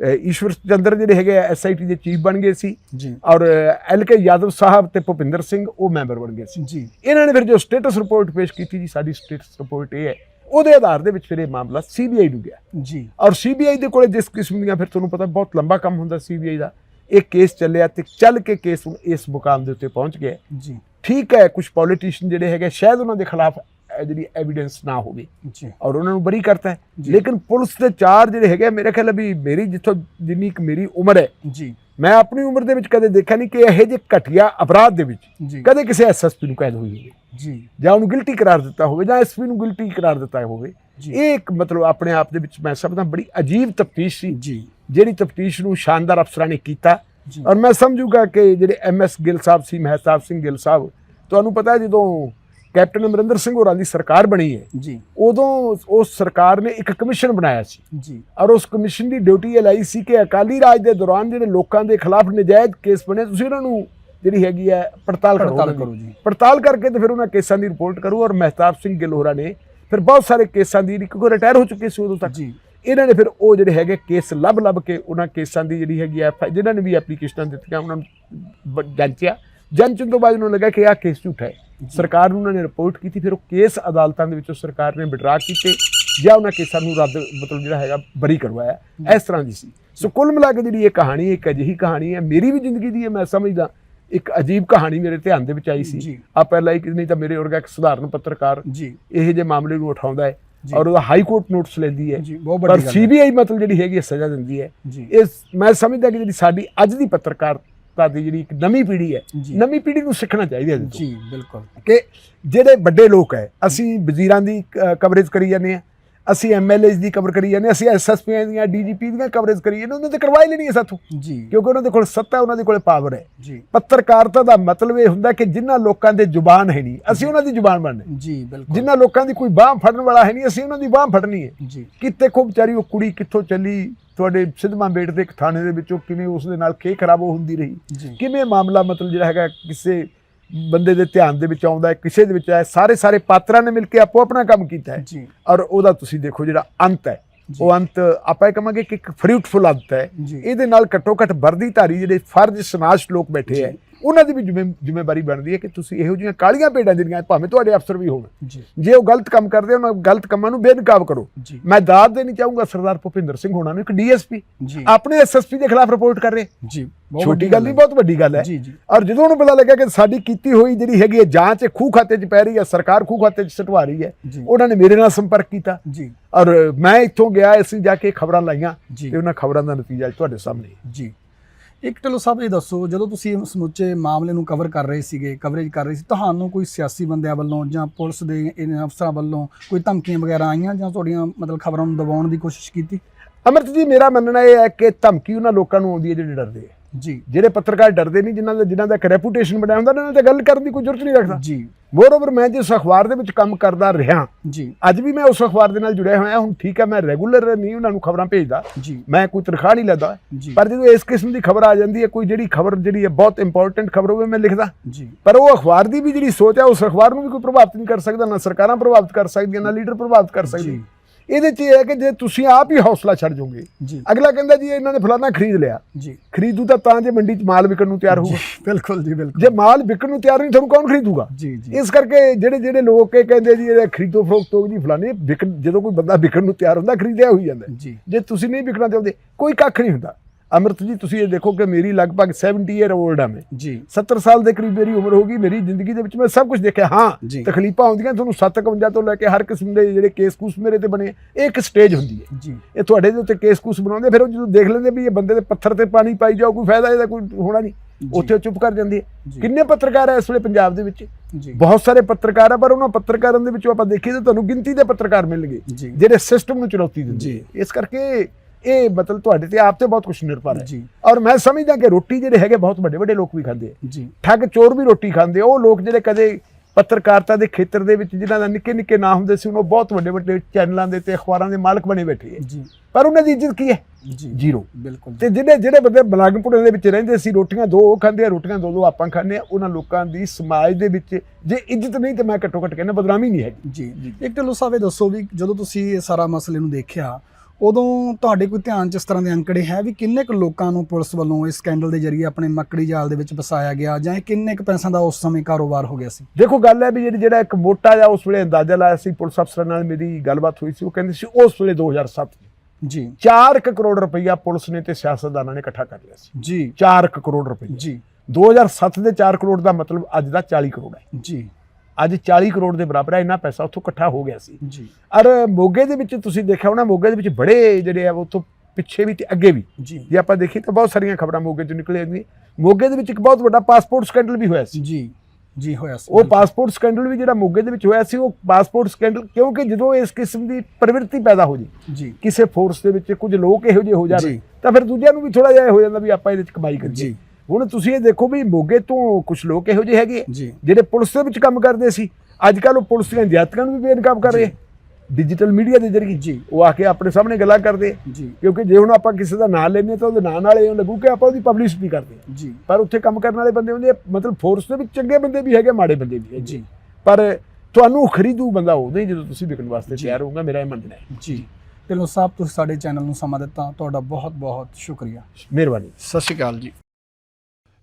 ਈਸ਼ਵਰ ਚੰਦਰ ਜਿਹੜੇ ਹੈਗੇ ਐਸਆਈਟੀ ਦੇ ਚੀਫ ਬਣ ਗਏ ਸੀ ਜੀ। ਔਰ ਐਲਕੇ ਯਾਦਵ ਸਾਹਿਬ ਤੇ ਭੁਪਿੰਦਰ ਸਿੰਘ ਉਹ ਮੈਂਬਰ ਬਣ ਗਏ ਸੀ। ਜੀ। ਇਹਨਾਂ ਨੇ ਫਿਰ ਜੋ ਸਟੇਟਸ ਰਿਪੋਰਟ ਪੇਸ਼ ਕੀਤੀ ਜੀ ਸਾਡੀ ਸਟੇਟਸ ਰਿਪੋਰਟ ਇਹ ਹੈ। ਉਹਦੇ ਆਧਾਰ ਦੇ ਵਿੱਚ ਫਿਰ ਇਹ ਮਾਮਲਾ ਸੀਬੀਆਈ ਨੂੰ ਗਿਆ। ਜੀ। ਔਰ ਸੀਬੀਆਈ ਦੇ ਕੋਲੇ ਜਿਸ ਕਿਸਮ ਦੀਆਂ ਫਿਰ ਤੁਹਾਨੂੰ ਪਤਾ ਬਹੁਤ ਲੰਬਾ ਕੰਮ ਹੁੰਦਾ ਸੀਬੀਆਈ ਦਾ ਇਹ ਕੇਸ ਚੱਲਿਆ ਤੇ ਚੱਲ ਕੇ ਕੇਸ ਹੁਣ ਇਸ ਮੁਕਾਮ ਦੇ ਉੱਤੇ ਪਹੁੰਚ ਗਿਆ। ਜੀ। ਠੀਕ ਹੈ ਕੁਝ ਪੋਲੀਟੀਸ਼ੀਅਨ ਜਿਹੜੇ ਹੈਗੇ ਸ਼ਾਇਦ ਉਹਨਾਂ ਦੇ ਖਿਲਾਫ ਜਿਹੜੀ ਐਵੀਡੈਂਸ ਨਾ ਹੋਵੇ। ਜੀ। ਔਰ ਉਹਨਾਂ ਨੂੰ ਬਰੀ ਕਰਤਾ ਹੈ। ਲੇਕਿਨ ਪੁਲਿਸ ਦੇ ਚਾਰ ਜਿਹੜੇ ਹੈਗੇ ਮੇਰੇ ਖਿਆਲ ਵੀ ਮੇਰੀ ਜਿੱਥੋਂ ਜਿੰਨੀ ਕੁ ਮੇਰੀ ਉਮਰ ਹੈ ਜੀ। ਮੈਂ ਆਪਣੀ ਉਮਰ ਦੇ ਵਿੱਚ ਕਦੇ ਦੇਖਿਆ ਨਹੀਂ ਕਿ ਇਹੋ ਜਿਹੇ ਘਟੀਆ ਅਪਰਾਧ ਦੇ ਵਿੱਚ ਕਦੇ ਕਿਸੇ ਐਸਐਸਪੀ ਨੂੰ ਕੈਦ ਹੋਈ ਹੋਵੇ। ਜੀ। ਜਾਂ ਉਹਨੂੰ ਗਿਲਟੀ ਕਰਾਰ ਦਿੱਤਾ ਹੋਵੇ ਜਾਂ ਐਸਪੀ ਨੂੰ ਗਿਲਟੀ ਕਰਾਰ ਦਿੱਤਾ ਹੋਵੇ। ਇਹ ਇੱਕ ਮਤਲਬ ਆਪਣੇ ਆਪ ਦੇ ਵਿੱਚ ਮੈਂ ਸਮਝਦਾ ਬੜੀ ਅਜੀਬ ਤਫਤੀਸ਼ ਸੀ। ਜੀ। ਜਿਹੜੀ ਤਫਤੀਸ਼ ਨੂੰ ਸ਼ਾਨਦਾਰ ਅਫਸਰਾਂ ਨੇ ਕੀਤਾ। ਔਰ ਮੈਂ ਸਮਝੂਗਾ ਕਿ ਜਿਹੜੇ ਐਮਐਸ ਗਿੱਲ ਸਾਹਿਬ ਸੀ ਮਹਿਤਾਬ ਸਿੰਘ ਗਿੱਲ ਸਾਹਿਬ ਤੁਹਾਨੂੰ ਪਤਾ ਜਦੋਂ ਕੈਪਟਨ ਅਮਰਿੰਦਰ ਸਿੰਘ ਹੋਰਾਂ ਦੀ ਸਰਕਾਰ ਬਣੀ ਹੈ। ਜੀ। ਉਦੋਂ ਉਸ ਸਰਕਾਰ ਨੇ ਇੱਕ ਕਮਿਸ਼ਨ ਬਣਾਇਆ ਸੀ। ਜੀ। ਔਰ ਉਸ ਕਮਿਸ਼ਨ ਦੀ ਡਿਊਟੀ ਇਹ ਲਾਈ ਸੀ ਕਿ ਅਕਾਲੀ ਰਾਜ ਦੇ ਦੌਰਾਨ ਜਿਹੜੇ ਲੋਕਾਂ ਦੇ ਖਿਲਾਫ ਨਜਾਇਜ਼ ਕੇਸ ਬਣੇ ਤੁਸੀਂ ਉਹਨਾਂ ਨੂੰ ਜਿਹੜੀ ਹੈਗੀ ਹੈ ਪੜਤਾਲ ਕਰੋ ਜੀ। ਪੜਤਾਲ ਕਰਕੇ ਤੇ ਫਿਰ ਉਹਨਾਂ ਕੇਸਾਂ ਦੀ ਰਿਪੋਰਟ ਕਰੂ ਔਰ ਮਹਿਤਾਬ ਸਿੰਘ ਗਿੱਲ ਹੋਰਾਂ ਨੇ ਫਿਰ ਬਹੁਤ ਸਾਰੇ ਕੇਸਾਂ ਦੀ ਕਿਉਂਕਿ ਰਿਟਾਇਰ ਹੋ ਚੁੱਕੇ ਸੀ ਉਦੋਂ ਤੱਕ। ਜੀ। ਇਹਨਾਂ ਨੇ ਫਿਰ ਉਹ ਜਿਹੜੇ ਹੈਗੇ ਕੇਸ ਲੱਭ ਲੱਭ ਕੇ ਉਹਨਾਂ ਕੇਸਾਂ ਦੀ ਜਿਹੜੀ ਹੈਗੀ ਹੈ ਫ- ਜਿਨ੍ਹਾਂ ਨੇ ਵੀ ਐਪਲੀਕੇਸ਼ਨਾਂ ਦਿੱਤੀਆਂ ਉਹਨਾਂ ਨੂੰ ਜਾਂਚਿਆ। ਜਾਂਚਣ ਤੋਂ ਬਾਅਦ ਉਹਨਾਂ ਨੂੰ ਲੱਗਾ ਕਿ ਆਹ ਕੇਸ ਝੂਠਾ ਹੈ। ਸਰਕਾਰ ਨੂੰ ਉਹਨਾਂ ਨੇ ਰਿਪੋਰਟ ਕੀਤੀ ਫਿਰ ਉਹ ਕੇਸ ਅਦਾਲਤਾਂ ਦੇ ਵਿੱਚੋਂ ਸਰਕਾਰ ਨੇ ਵਿਡਰਾ ਕੀਤੇ ਜਾਂ ਉਹਨਾਂ ਕੇਸਾਂ ਨੂੰ ਰੱਦ ਮਤਲਬ ਜਿਹੜਾ ਹੈਗਾ ਬਰੀ ਕਰਵਾਇਆ। ਇਸ ਤਰ੍ਹਾਂ ਦੀ ਸੀ। ਸੋ ਕੁੱਲ ਮਿਲਾ ਕੇ ਜਿਹੜੀ ਇਹ ਕਹਾਣੀ ਇੱਕ ਅਜਿਹੀ ਕਹਾਣੀ ਹੈ ਮੇਰੀ ਵੀ ਜ਼ਿੰਦਗੀ ਦੀ ਹੈ ਮੈਂ ਸਮਝਦਾ ਇੱਕ ਅਜੀਬ ਕਹਾਣੀ ਮੇਰੇ ਧਿਆਨ ਦੇ ਵਿੱਚ ਆਈ ਸੀ। ਆ ਪਹਿਲਾਂ ਇੱਕ ਨਹੀਂ ਤਾਂ ਮੇਰੇ ਵਰਗਾ ਇੱਕ ਸਧਾਰਨ ਪੱਤਰਕਾਰ ਜੀ। ਇਹ ਜੇ ਮਾਮਲੇ ਨੂੰ ਉਠਾਉਂਦਾ ਹੈ। ਔਰ ਉਹਦਾ ਹਾਈ ਕੋਰਟ ਨੋਟਿਸ ਲੈਂਦੀ ਹੈ। ਪਰ ਸੀਬੀਆਈ ਮਤਲਬ ਜਿਹੜੀ ਹੈਗੀ ਸਜ਼ਾ ਦਿੰਦੀ ਹੈ। ਇਸ ਮੈਂ ਸਮਝਦਾ ਕਿ ਜਿਹੜੀ ਸਾਡੀ ਅੱਜ ਦੀ ਪੱਤਰਕਾਰਤਾ ਦੀ ਜਿਹੜੀ ਇੱਕ ਨਵੀਂ ਪੀੜ੍ਹੀ ਹੈ। ਨਵੀਂ ਪੀੜ੍ਹੀ ਨੂੰ ਸਿੱਖਣਾ ਚਾਹੀਦਾ ਜੀ ਬਿਲਕੁਲ ਕਿ ਜਿਹੜੇ ਵੱਡੇ ਲੋਕ ਹੈ ਅਸੀਂ ਵਜ਼ੀਰਾਂ ਦੀ ਕਵਰੇਜ ਕਰੀ ਜਾਂਦੇ ਆ ਅਸੀਂ ਐਮਐਲਏਜ਼ ਦੀ ਕਵਰ ਕਰੀ ਜਾਂਦੇ ਅਸੀਂ ਐਸਐਸਪੀ ਦੀਆਂ ਡੀਜੀਪੀ ਦੀਆਂ ਕਵਰੇਜ ਕਰੀ ਜਾਂਦੇ ਉਹਨਾਂ ਤੇ ਕਰਵਾ ਹੀ ਲੈਣੀ ਹੈ ਸਾਥੋਂ। ਜੀ। ਕਿਉਂਕਿ ਉਹਨਾਂ ਦੇ ਕੋਲ ਸੱਤਾ ਉਹਨਾਂ ਦੇ ਕੋਲ ਪਾਵਰ ਹੈ। ਜੀ। ਪੱਤਰਕਾਰਤਾ ਦਾ ਮਤਲਬ ਇਹ ਹੁੰਦਾ ਕਿ ਜਿਨ੍ਹਾਂ ਲੋਕਾਂ ਦੇ ਜ਼ੁਬਾਨ ਹੈ ਨਹੀਂ ਅਸੀਂ ਉਹਨਾਂ ਦੀ ਜ਼ੁਬਾਨ ਬਣਨੀ ਜੀ ਬਿਲਕੁਲ। ਜਿਨ੍ਹਾਂ ਲੋਕਾਂ ਦੀ ਕੋਈ ਬਾਹ ਫੜਨ ਵਾਲਾ ਹੈ ਨਹੀਂ ਅਸੀਂ ਉਹਨਾਂ ਦੀ ਬਾਹ ਫੜਨੀ ਹੈ। ਜੀ। ਕਿਤੇ ਕੋ ਵਿਚਾਰੀ ਉਹ ਕੁੜੀ ਕਿੱਥੋਂ ਚੱਲੀ ਤੁਹਾਡੇ ਸਿੱਧਵਾਂ ਬੇਟ ਦੇ ਇੱਕ ਥਾਣੇ ਦੇ ਵਿੱਚੋਂ ਕਿਵੇਂ ਉਸ ਦੇ ਨਾਲ ਖੇ ਖਰਾਬ ਹੁੰਦੀ ਰਹੀ? ਕਿਵੇਂ ਮਾਮਲਾ ਮਤਲਬ ਜਿਹੜਾ ਹੈਗਾ ਕਿਸੇ ਬੰਦੇ ਦੇ ਧਿਆਨ ਦੇ ਵਿੱਚ ਆਉਂਦਾ ਹੈ ਕਿਸੇ ਦੇ ਵਿੱਚ ਆਇਆ ਸਾਰੇ ਸਾਰੇ ਪਾਤਰਾਂ ਨੇ ਮਿਲ ਕੇ ਆਪੋ ਆਪਣਾ ਕੰਮ ਕੀਤਾ ਹੈ ਜੀ ਔਰ ਉਹਦਾ ਤੁਸੀਂ ਦੇਖੋ ਜਿਹੜਾ ਅੰਤ ਹੈ। ਉਹ ਅੰਤ ਆਪਾਂ ਇਹ ਕਹਾਂਗੇ ਕਿ ਇੱਕ ਫਰੂਟਫੁਲ ਅੰਤ ਹੈ। ਇਹਦੇ ਨਾਲ ਘੱਟੋ ਘੱਟ ਵਰਦੀ ਧਾਰੀ ਜਿਹੜੇ ਫਰਜ਼ ਸਨਾਸ਼ ਲੋਕ ਬੈਠੇ ਹੈ ਉਹਨਾਂ ਦੀ ਵੀ ਜ਼ਿੰਮੇ- ਜ਼ਿੰਮੇਵਾਰੀ ਬਣਦੀ ਹੈ ਕਿ ਤੁਸੀਂ ਇਹੋ ਜਿਹੀਆਂ ਕਾਲੀਆਂ ਭੇਡਾਂ ਜਿਹੜੀਆਂ ਭਾਵੇਂ ਤੁਹਾਡੇ ਅਫਸਰ ਵੀ ਹੋਣ। ਜੀ। ਉਹ ਗਲਤ ਕੰਮ ਕਰਦੇ ਉਹਨਾਂ ਗਲਤ ਕੰਮਾਂ ਨੂੰ ਬੇਨਕਾਬ ਕਰੋ। ਮੈਂ ਦਾਦ ਦੇਣੀ ਚਾਹੂੰਗਾ ਸਰਦਾਰ ਭੁਪਿੰਦਰ ਸਿੰਘ ਹੋਣਾ ਨੂੰ ਇੱਕ ਡੀਐਸਪੀ। ਆਪਣੇ ਐਸਐਸਪੀ ਦੇ ਖਿਲਾਫ ਰਿਪੋਰਟ ਕਰ ਰਹੇ। ਜੀ ਛੋਟੀ ਗੱਲ ਨਹੀਂ ਬਹੁਤ ਵੱਡੀ ਗੱਲ ਹੈ। ਜੀ ਜੀ। ਔਰ ਜਦੋਂ ਉਹਨੂੰ ਪਤਾ ਲੱਗਾ ਕਿ ਸਾਡੀ ਕੀਤੀ ਹੋਈ ਜਿਹੜੀ ਹੈਗੀ ਹੈ ਜਾਂਚ ਖੂਹ ਖਾਤੇ 'ਚ ਪੈ ਰਹੀ ਹੈ ਸਰਕਾਰ ਖੂਹ ਖਾਤੇ 'ਚ ਸਟਵਾ ਰਹੀ ਹੈ ਉਹਨਾਂ ਨੇ ਮੇਰੇ ਨਾਲ ਸੰਪਰਕ ਕੀਤਾ। ਜੀ। ਔਰ ਮੈਂ ਇੱਥੋਂ ਗਿਆ ਅਸੀਂ ਜਾ ਕੇ ਖਬਰਾਂ ਲਾਈਆਂ ਤੇ ਉਹਨਾਂ ਖਬਰਾਂ ਦਾ ਨਤੀਜਾ ਤੁਹਾਡੇ ਸਾਹਮਣੇ। ਜੀ। ਇੱਕ ਢਿੱਲੋਂ ਸਾਹਿਬ ਇਹ ਦੱਸੋ, ਜਦੋਂ ਤੁਸੀਂ ਸਮੁੱਚੇ ਮਾਮਲੇ ਨੂੰ ਕਵਰ ਕਰ ਰਹੇ ਸੀਗੇ ਕਵਰੇਜ ਕਰ ਰਹੇ ਸੀ, ਤੁਹਾਨੂੰ ਕੋਈ ਸਿਆਸੀ ਬੰਦਿਆਂ ਵੱਲੋਂ ਜਾਂ ਪੁਲਿਸ ਦੇ ਇਹਨਾਂ ਅਫਸਰਾਂ ਵੱਲੋਂ ਕੋਈ ਧਮਕੀਆਂ ਵਗੈਰਾ ਆਈਆਂ ਜਾਂ ਤੁਹਾਡੀਆਂ ਮਤਲਬ ਖਬਰਾਂ ਨੂੰ ਦਬਾਉਣ ਦੀ ਕੋਸ਼ਿਸ਼ ਕੀਤੀ? ਅਮਰਤ ਜੀ, ਮੇਰਾ ਮੰਨਣਾ ਇਹ ਹੈ ਕਿ ਧਮਕੀ ਉਹਨਾਂ ਲੋਕਾਂ ਨੂੰ ਆਉਂਦੀ ਹੈ ਜਿਹੜੇ ਡਰਦੇ ਆ। ਜੀ। ਜਿਹੜੇ ਪੱਤਰਕਾਰ ਡਰਦੇ ਨਹੀਂ ਜਿਨ੍ਹਾਂ ਦਾ ਜਿਨ੍ਹਾਂ ਦਾ ਇੱਕ ਰੈਪੂਟੇਸ਼ਨ ਬਣਿਆ ਹੁੰਦਾ ਉਹਨਾਂ ਨਾਲ ਤਾਂ ਗੱਲ ਕਰਨ ਦੀ ਕੋਈ ਜ਼ਰੂਰਤ ਨਹੀਂ ਰੱਖਦਾ। ਜੀ। ਮੋਰਓਵਰ ਮੈਂ ਜਿਸ ਅਖਬਾਰ ਦੇ ਵਿੱਚ ਕੰਮ ਕਰਦਾ ਰਿਹਾ ਜੀ। ਅੱਜ ਵੀ ਮੈਂ ਉਸ ਅਖਬਾਰ ਦੇ ਨਾਲ ਜੁੜਿਆ ਹੋਇਆ ਹੁਣ ਠੀਕ ਹੈ ਮੈਂ ਰੈਗੂਲਰ ਨਹੀਂ ਉਹਨਾਂ ਨੂੰ ਖਬਰਾਂ ਭੇਜਦਾ। ਜੀ। ਮੈਂ ਕੋਈ ਤਨਖਾਹ ਨਹੀਂ ਲੈਂਦਾ। ਪਰ ਜਦੋਂ ਇਸ ਕਿਸਮ ਦੀ ਖਬਰ ਆ ਜਾਂਦੀ ਹੈ ਕੋਈ ਜਿਹੜੀ ਖਬਰ ਜਿਹੜੀ ਹੈ ਬਹੁਤ ਇੰਪੋਰਟੈਂਟ ਖਬਰ ਹੋਵੇ ਮੈਂ ਲਿਖਦਾ। ਜੀ। ਪਰ ਉਹ ਅਖਬਾਰ ਦੀ ਵੀ ਜਿਹੜੀ ਸੋਚ ਹੈ ਉਸ ਅਖਬਾਰ ਨੂੰ ਵੀ ਕੋਈ ਪ੍ਰਭਾਵਿਤ ਨਹੀਂ ਕਰ ਸਕਦਾ ਨਾ ਸਰਕਾਰਾਂ ਪ੍ਰਭਾਵਿਤ ਕਰ ਸਕਦੀਆਂ ਨਾ ਲੀਡਰ ਪ੍ਰਭਾਵਿਤ ਕਰ ਸਕਦੇ ਜੀ। ਇਹਦੇ 'ਚ ਇਹ ਹੈ ਕਿ ਜੇ ਤੁਸੀਂ ਆਪ ਹੀ ਹੌਸਲਾ ਛੱਡ ਜਾਓਗੇ ਜੀ। ਅਗਲਾ ਕਹਿੰਦਾ ਜੀ ਇਹਨਾਂ ਨੇ ਫਲਾਣਾ ਖਰੀਦ ਲਿਆ। ਜੀ। ਖਰੀਦੂ ਤਾਂ ਤਾਂ ਜੇ ਮੰਡੀ 'ਚ ਮਾਲ ਵਿਕਣ ਨੂੰ ਤਿਆਰ ਹੋਊਗਾ। ਬਿਲਕੁਲ ਜੀ ਬਿਲਕੁਲ। ਜੇ ਮਾਲ ਵਿਕਣ ਨੂੰ ਤਿਆਰ ਨਹੀਂ ਤੁਹਾਨੂੰ ਕੌਣ ਖਰੀਦੂਗਾ? ਜੀ ਜੀ। ਇਸ ਕਰਕੇ ਜਿਹੜੇ ਜਿਹੜੇ ਲੋਕ ਇਹ ਕਹਿੰਦੇ ਜੀ ਇਹ ਖਰੀਦੋ ਫਰੋਖਤ ਹੋ ਜੀ ਫਲਾਣੇ ਵਿਕ ਜਦੋਂ ਕੋਈ ਬੰਦਾ ਵਿਕਣ ਨੂੰ ਤਿਆਰ ਹੁੰਦਾ ਖਰੀਦਿਆ ਹੋਈ ਜਾਂਦਾ। ਜੀ। ਜੇ ਤੁਸੀਂ ਨਹੀਂ ਵਿਕਣਾ ਚਾਹੁੰਦੇ ਕੋਈ ਕੱਖ ਨਹੀਂ ਹੁੰਦਾ। ਅਮਰਤ ਜੀ ਤੁਸੀਂ ਇਹ ਦੇਖੋ ਕਿ ਮੇਰੀ ਲਗਭਗ 70 ਈਅਰ 올ਡ ਆ ਮੈਂ। ਜੀ। 70 ਸਾਲ ਦੇ ਕਰੀਬ ਮੇਰੀ ਉਮਰ ਹੋ ਗਈ ਮੇਰੀ ਜ਼ਿੰਦਗੀ ਦੇ ਵਿੱਚ ਮੈਂ ਸਭ ਕੁਝ ਦੇਖਿਆ। ਹਾਂ। ਤਕਲੀਫਾਂ ਆਉਂਦੀਆਂ ਤੁਹਾਨੂੰ 751 ਤੋਂ ਲੈ ਕੇ ਹਰ ਕਿਸਮ ਦੇ ਜਿਹੜੇ ਕੇਸ ਕੂਸ ਮੇਰੇ ਤੇ ਬਣੇ ਇਹ ਇੱਕ ਸਟੇਜ ਹੁੰਦੀ ਹੈ। ਜੀ। ਇਹ ਤੁਹਾਡੇ ਦੇ ਉੱਤੇ ਕੇਸ ਕੂਸ ਬਣਾਉਂਦੇ ਫਿਰ ਉਹ ਜਦੋਂ ਦੇਖ ਲੈਂਦੇ ਵੀ ਇਹ ਬੰਦੇ ਦੇ ਪੱਥਰ ਤੇ ਪਾਣੀ ਪਾਈ ਜਾਓ ਕੋਈ ਫਾਇਦਾ ਇਹਦਾ ਕੋਈ ਹੋਣਾ ਨਹੀਂ। ਉੱਥੇ ਚੁੱਪ ਕਰ ਜਾਂਦੀ ਹੈ। ਕਿੰਨੇ ਪੱਤਰਕਾਰ ਹੈ ਇਸ ਵੇਲੇ ਪੰਜਾਬ ਦੇ ਵਿੱਚ? ਬਹੁਤ ਸਾਰੇ ਪੱਤਰਕਾਰ ਆ ਪਰ ਉਹਨਾਂ ਪੱਤਰਕਾਰਾਂ ਦੇ ਵਿੱਚੋਂ ਆਪਾਂ ਦੇਖੀਏ ਤਾਂ ਤੁਹਾਨੂੰ ਗਿਣਤੀ ਦੇ ਪੱਤਰਕਾਰ ਮਿਲਣਗੇ ਜਿਹੜੇ ਸਿਸਟਮ ਨੂੰ ਚੁਣੌਤੀ ਦਿੰਦੇ। ਇਸ ਕਰਕੇ ਇਹ ਮਤਲਬ ਤੁਹਾਡੇ ਤੇ ਆਪ ਤੇ ਬਹੁਤ ਕੁਝ ਨਿਰਭਰ ਹੈ। ਜੀ। ਔਰ ਮੈਂ ਸਮਝਦਾ ਕਿ ਰੋਟੀ ਜਿਹੜੇ ਹੈਗੇ ਬਹੁਤ ਵੱਡੇ ਵੱਡੇ ਲੋਕ ਵੀ ਖਾਂਦੇ ਆ। ਜੀ। ਠੱਗ ਚੋਰ ਵੀ ਰੋਟੀ ਖਾਂਦੇ। ਉਹ ਲੋਕ ਜਿਹੜੇ ਕਦੇ ਪੱਤਰਕਾਰਤਾ ਦੇ ਖੇਤਰ ਦੇ ਵਿੱਚ ਜਿਨ੍ਹਾਂ ਦਾ ਨਿੱਕੇ ਨਿੱਕੇ ਨਾਂ ਹੁੰਦੇ ਸੀ ਉਹ ਬਹੁਤ ਵੱਡੇ ਵੱਡੇ ਚੈਨਲਾਂ ਦੇ ਤੇ ਅਖਬਾਰਾਂ ਦੇ ਮਾਲਕ ਬਣੇ ਬੈਠੇ ਹੈ ਜੀ। ਪਰ ਉਹਨਾਂ ਦੀ ਇੱਜ਼ਤ ਕੀ ਹੈ? ਜੀ। ਜ਼ੀਰੋ। ਬਿਲਕੁਲ। ਤੇ ਜਿਹੜੇ ਜਿਹੜੇ ਬੰਦੇ ਬਲਾਗਮਪੁਰ ਦੇ ਵਿੱਚ ਰਹਿੰਦੇ ਸੀ ਰੋਟੀਆਂ ਦੋ ਉਹ ਖਾਂਦੇ ਆ ਰੋਟੀਆਂ ਦੋ ਦੋ ਆਪਾਂ ਖਾਂਦੇ ਆ ਉਹਨਾਂ ਲੋਕਾਂ ਦੀ ਸਮਾਜ ਦੇ ਵਿੱਚ ਜੇ ਇੱਜ਼ਤ ਨਹੀਂ ਤੇ ਮੈਂ ਘੱਟੋ ਘੱਟ ਕਹਿੰਦਾ ਬਦਨਾਮੀ ਨਹੀਂ ਹੈਗੀ। ਜੀ। ਇੱਕ ਢਿੱਲੋਂ ਸਾਹਿਬ ਦੱਸੋ ਵੀ ਜਦੋਂ ਤੁਸੀਂ ਇਹ ਸਾਰਾ ਮਸਲੇ ਨੂੰ ਦੇਖਿਆ ਉਦੋਂ ਤੁਹਾਡੇ ਕੋਈ ਧਿਆਨ 'ਚ ਇਸ ਤਰ੍ਹਾਂ ਦੇ ਅੰਕੜੇ ਹੈ ਵੀ ਕਿੰਨੇ ਕੁ ਲੋਕਾਂ ਨੂੰ ਪੁਲਿਸ ਵੱਲੋਂ ਇਸ ਸਕੈਂਡਲ ਦੇ ਜ਼ਰੀਏ ਆਪਣੇ ਮੱਕੜੀ ਜਾਲ ਦੇ ਵਿੱਚ ਫਸਾਇਆ ਗਿਆ ਜਾਂ ਕਿੰਨੇ ਕੁ ਪੈਸਿਆਂ ਦਾ ਉਸ ਸਮੇਂ ਕਾਰੋਬਾਰ ਹੋ ਗਿਆ ਸੀ? ਦੇਖੋ ਗੱਲ ਹੈ ਵੀ ਜਿਹੜੀ ਜਿਹੜਾ ਇੱਕ ਮੋਟਾ ਜਿਹਾ ਉਸ ਵੇਲੇ ਅੰਦਾਜ਼ਾ ਲਾਇਆ ਸੀ ਪੁਲਿਸ ਅਫਸਰਾਂ ਨਾਲ ਮੇਰੀ ਗੱਲਬਾਤ ਹੋਈ ਸੀ ਉਹ ਕਹਿੰਦੇ ਸੀ ਉਸ ਵੇਲੇ 2007 ਜੀ। 4 ਕਰੋੜ ਰੁਪਈਆ ਪੁਲਿਸ ਨੇ ਤੇ ਸਿਆਸਤਦਾਨਾਂ ਨੇ ਇਕੱਠਾ ਕਰ ਲਿਆ ਸੀ। ਜੀ। 4 ਕਰੋੜ ਰੁਪਈਆ। ਜੀ। 2007 ਦੇ 4 ਕਰੋੜ ਦਾ ਮਤਲਬ ਅੱਜ ਦਾ 40 ਕਰੋੜ ਹੈ। ਜੀ। ਅੱਜ 40 ਕਰੋੜ ਦੇ ਬਰਾਬਰ ਹੈ ਇੰਨਾ ਪੈਸਾ ਉੱਥੋਂ ਇਕੱਠਾ ਹੋ ਗਿਆ ਸੀ। ਜੀ। ਔਰ ਮੋਗੇ ਦੇ ਵਿੱਚ ਤੁਸੀਂ ਦੇਖਿਆ ਹੋਣਾ ਮੋਗੇ ਦੇ ਵਿੱਚ ਬੜੇ ਜਿਹੜੇ ਆ ਉੱਥੋਂ ਪਿੱਛੇ ਵੀ ਤੇ ਅੱਗੇ ਵੀ। ਜੀ। ਆਪਾਂ ਦੇਖੀਏ ਤਾਂ ਬਹੁਤ ਸਾਰੀਆਂ ਖਬਰਾਂ ਮੋਗੇ ਤੋਂ ਨਿਕਲੇ ਆਉਂਦੀਆਂ ਮੋਗੇ ਦੇ ਵਿੱਚ ਇੱਕ ਬਹੁਤ ਵੱਡਾ ਪਾਸਪੋਰਟ ਸਕੈਂਡਲ ਵੀ ਹੋਇਆ ਸੀ। ਜੀ ਜੀ ਹੋਇਆ ਸੀ ਉਹ ਪਾਸਪੋਰਟ ਸਕੈਂਡਲ ਵੀ ਜਿਹੜਾ ਮੋਗੇ ਦੇ ਵਿੱਚ ਹੋਇਆ ਸੀ ਉਹ ਪਾਸਪੋਰਟ ਸਕੈਂਡਲ ਕਿਉਂਕਿ ਜਦੋਂ ਇਸ ਕਿਸਮ ਦੀ ਪ੍ਰਵਿਰਤੀ ਪੈਦਾ ਹੋ ਜੀ ਜੀ। ਕਿਸੇ ਫੋਰਸ ਦੇ ਵਿੱਚ ਕੁਝ ਲੋਕ ਇਹੋ ਜਿਹੇ ਹੋ ਜਾਣ। ਤਾਂ ਫਿਰ ਦੂਜਿਆਂ ਨੂੰ ਵੀ ਥੋੜਾ ਜਿਹਾ ਇਹ ਹੋ ਜਾਂਦਾ ਵੀ ਆਪਾਂ ਇਹਦੇ ਵਿੱਚ ਕਮਾਈ ਕਰੀਏ। ਜੀ। ਹੁਣ ਤੁਸੀਂ ਇਹ ਦੇਖੋ ਵੀ ਮੋਗੇ ਤੋਂ ਕੁਝ ਲੋਕ ਇਹੋ ਜਿਹੇ ਹੈਗੇ ਜੀ। ਜਿਹੜੇ ਪੁਲਿਸ ਦੇ ਵਿੱਚ ਕੰਮ ਕਰਦੇ ਸੀ। ਅੱਜ ਕੱਲ ਉਹ ਪੁਲਿਸ ਦੀਆਂ ਜ਼ਿਆਦਤੀਆਂ ਨੂੰ ਵੀ ਬੇਨਕਾਬ ਕਰ ਰਹੇ ਡਿਜੀਟਲ ਮੀਡੀਆ ਦੇ ਜ਼ਰੀਏ। ਜੀ। ਉਹ ਆ ਕੇ ਆਪਣੇ ਸਾਹਮਣੇ ਗੱਲਾਂ ਕਰਦੇ। ਜੀ। ਕਿਉਂਕਿ ਜੇ ਹੁਣ ਆਪਾਂ ਕਿਸੇ ਦਾ ਨਾਂ ਲੈਂਦੇ ਹਾਂ ਤਾਂ ਉਹਦੇ ਨਾਂ ਨਾਲ ਇਹ ਲੱਗੂ ਕਿ ਆਪਾਂ ਉਹਦੀ ਪਬਲਿਸਿਟੀ ਕਰਦੇ ਹਾਂ ਜੀ। ਪਰ ਉੱਥੇ ਕੰਮ ਕਰਨ ਵਾਲੇ ਬੰਦੇ ਹੁੰਦੇ ਮਤਲਬ ਫੋਰਸ ਦੇ ਵਿੱਚ ਚੰਗੇ ਬੰਦੇ ਵੀ ਹੈਗੇ ਮਾੜੇ ਬੰਦੇ ਵੀ ਹੈਗੇ ਜੀ। ਪਰ ਤੁਹਾਨੂੰ ਖਰੀਦੂ ਬੰਦਾ ਉਦੋਂ ਹੀ ਜਦੋਂ ਤੁਸੀਂ ਵਿਕਣ ਵਾਸਤੇ। ਤਿਆਰ ਹੋਊਗਾ ਮੇਰਾ ਇਹ ਮੰਨਣਾ ਹੈ। ਜੀ। ਢਿੱਲੋਂ ਸਾਹਿਬ ਤੁਸੀਂ ਸਾਡੇ ਚੈਨਲ ਨੂੰ ਸਮਾਂ ਦਿੱਤਾ ਤੁਹਾਡਾ ਬਹੁਤ ਬਹੁਤ ਸ਼ੁਕਰੀਆ। ਮਿਹਰਬਾਨੀ। ਸਤਿ ਸ਼੍ਰੀ ਅਕਾਲ ਜੀ।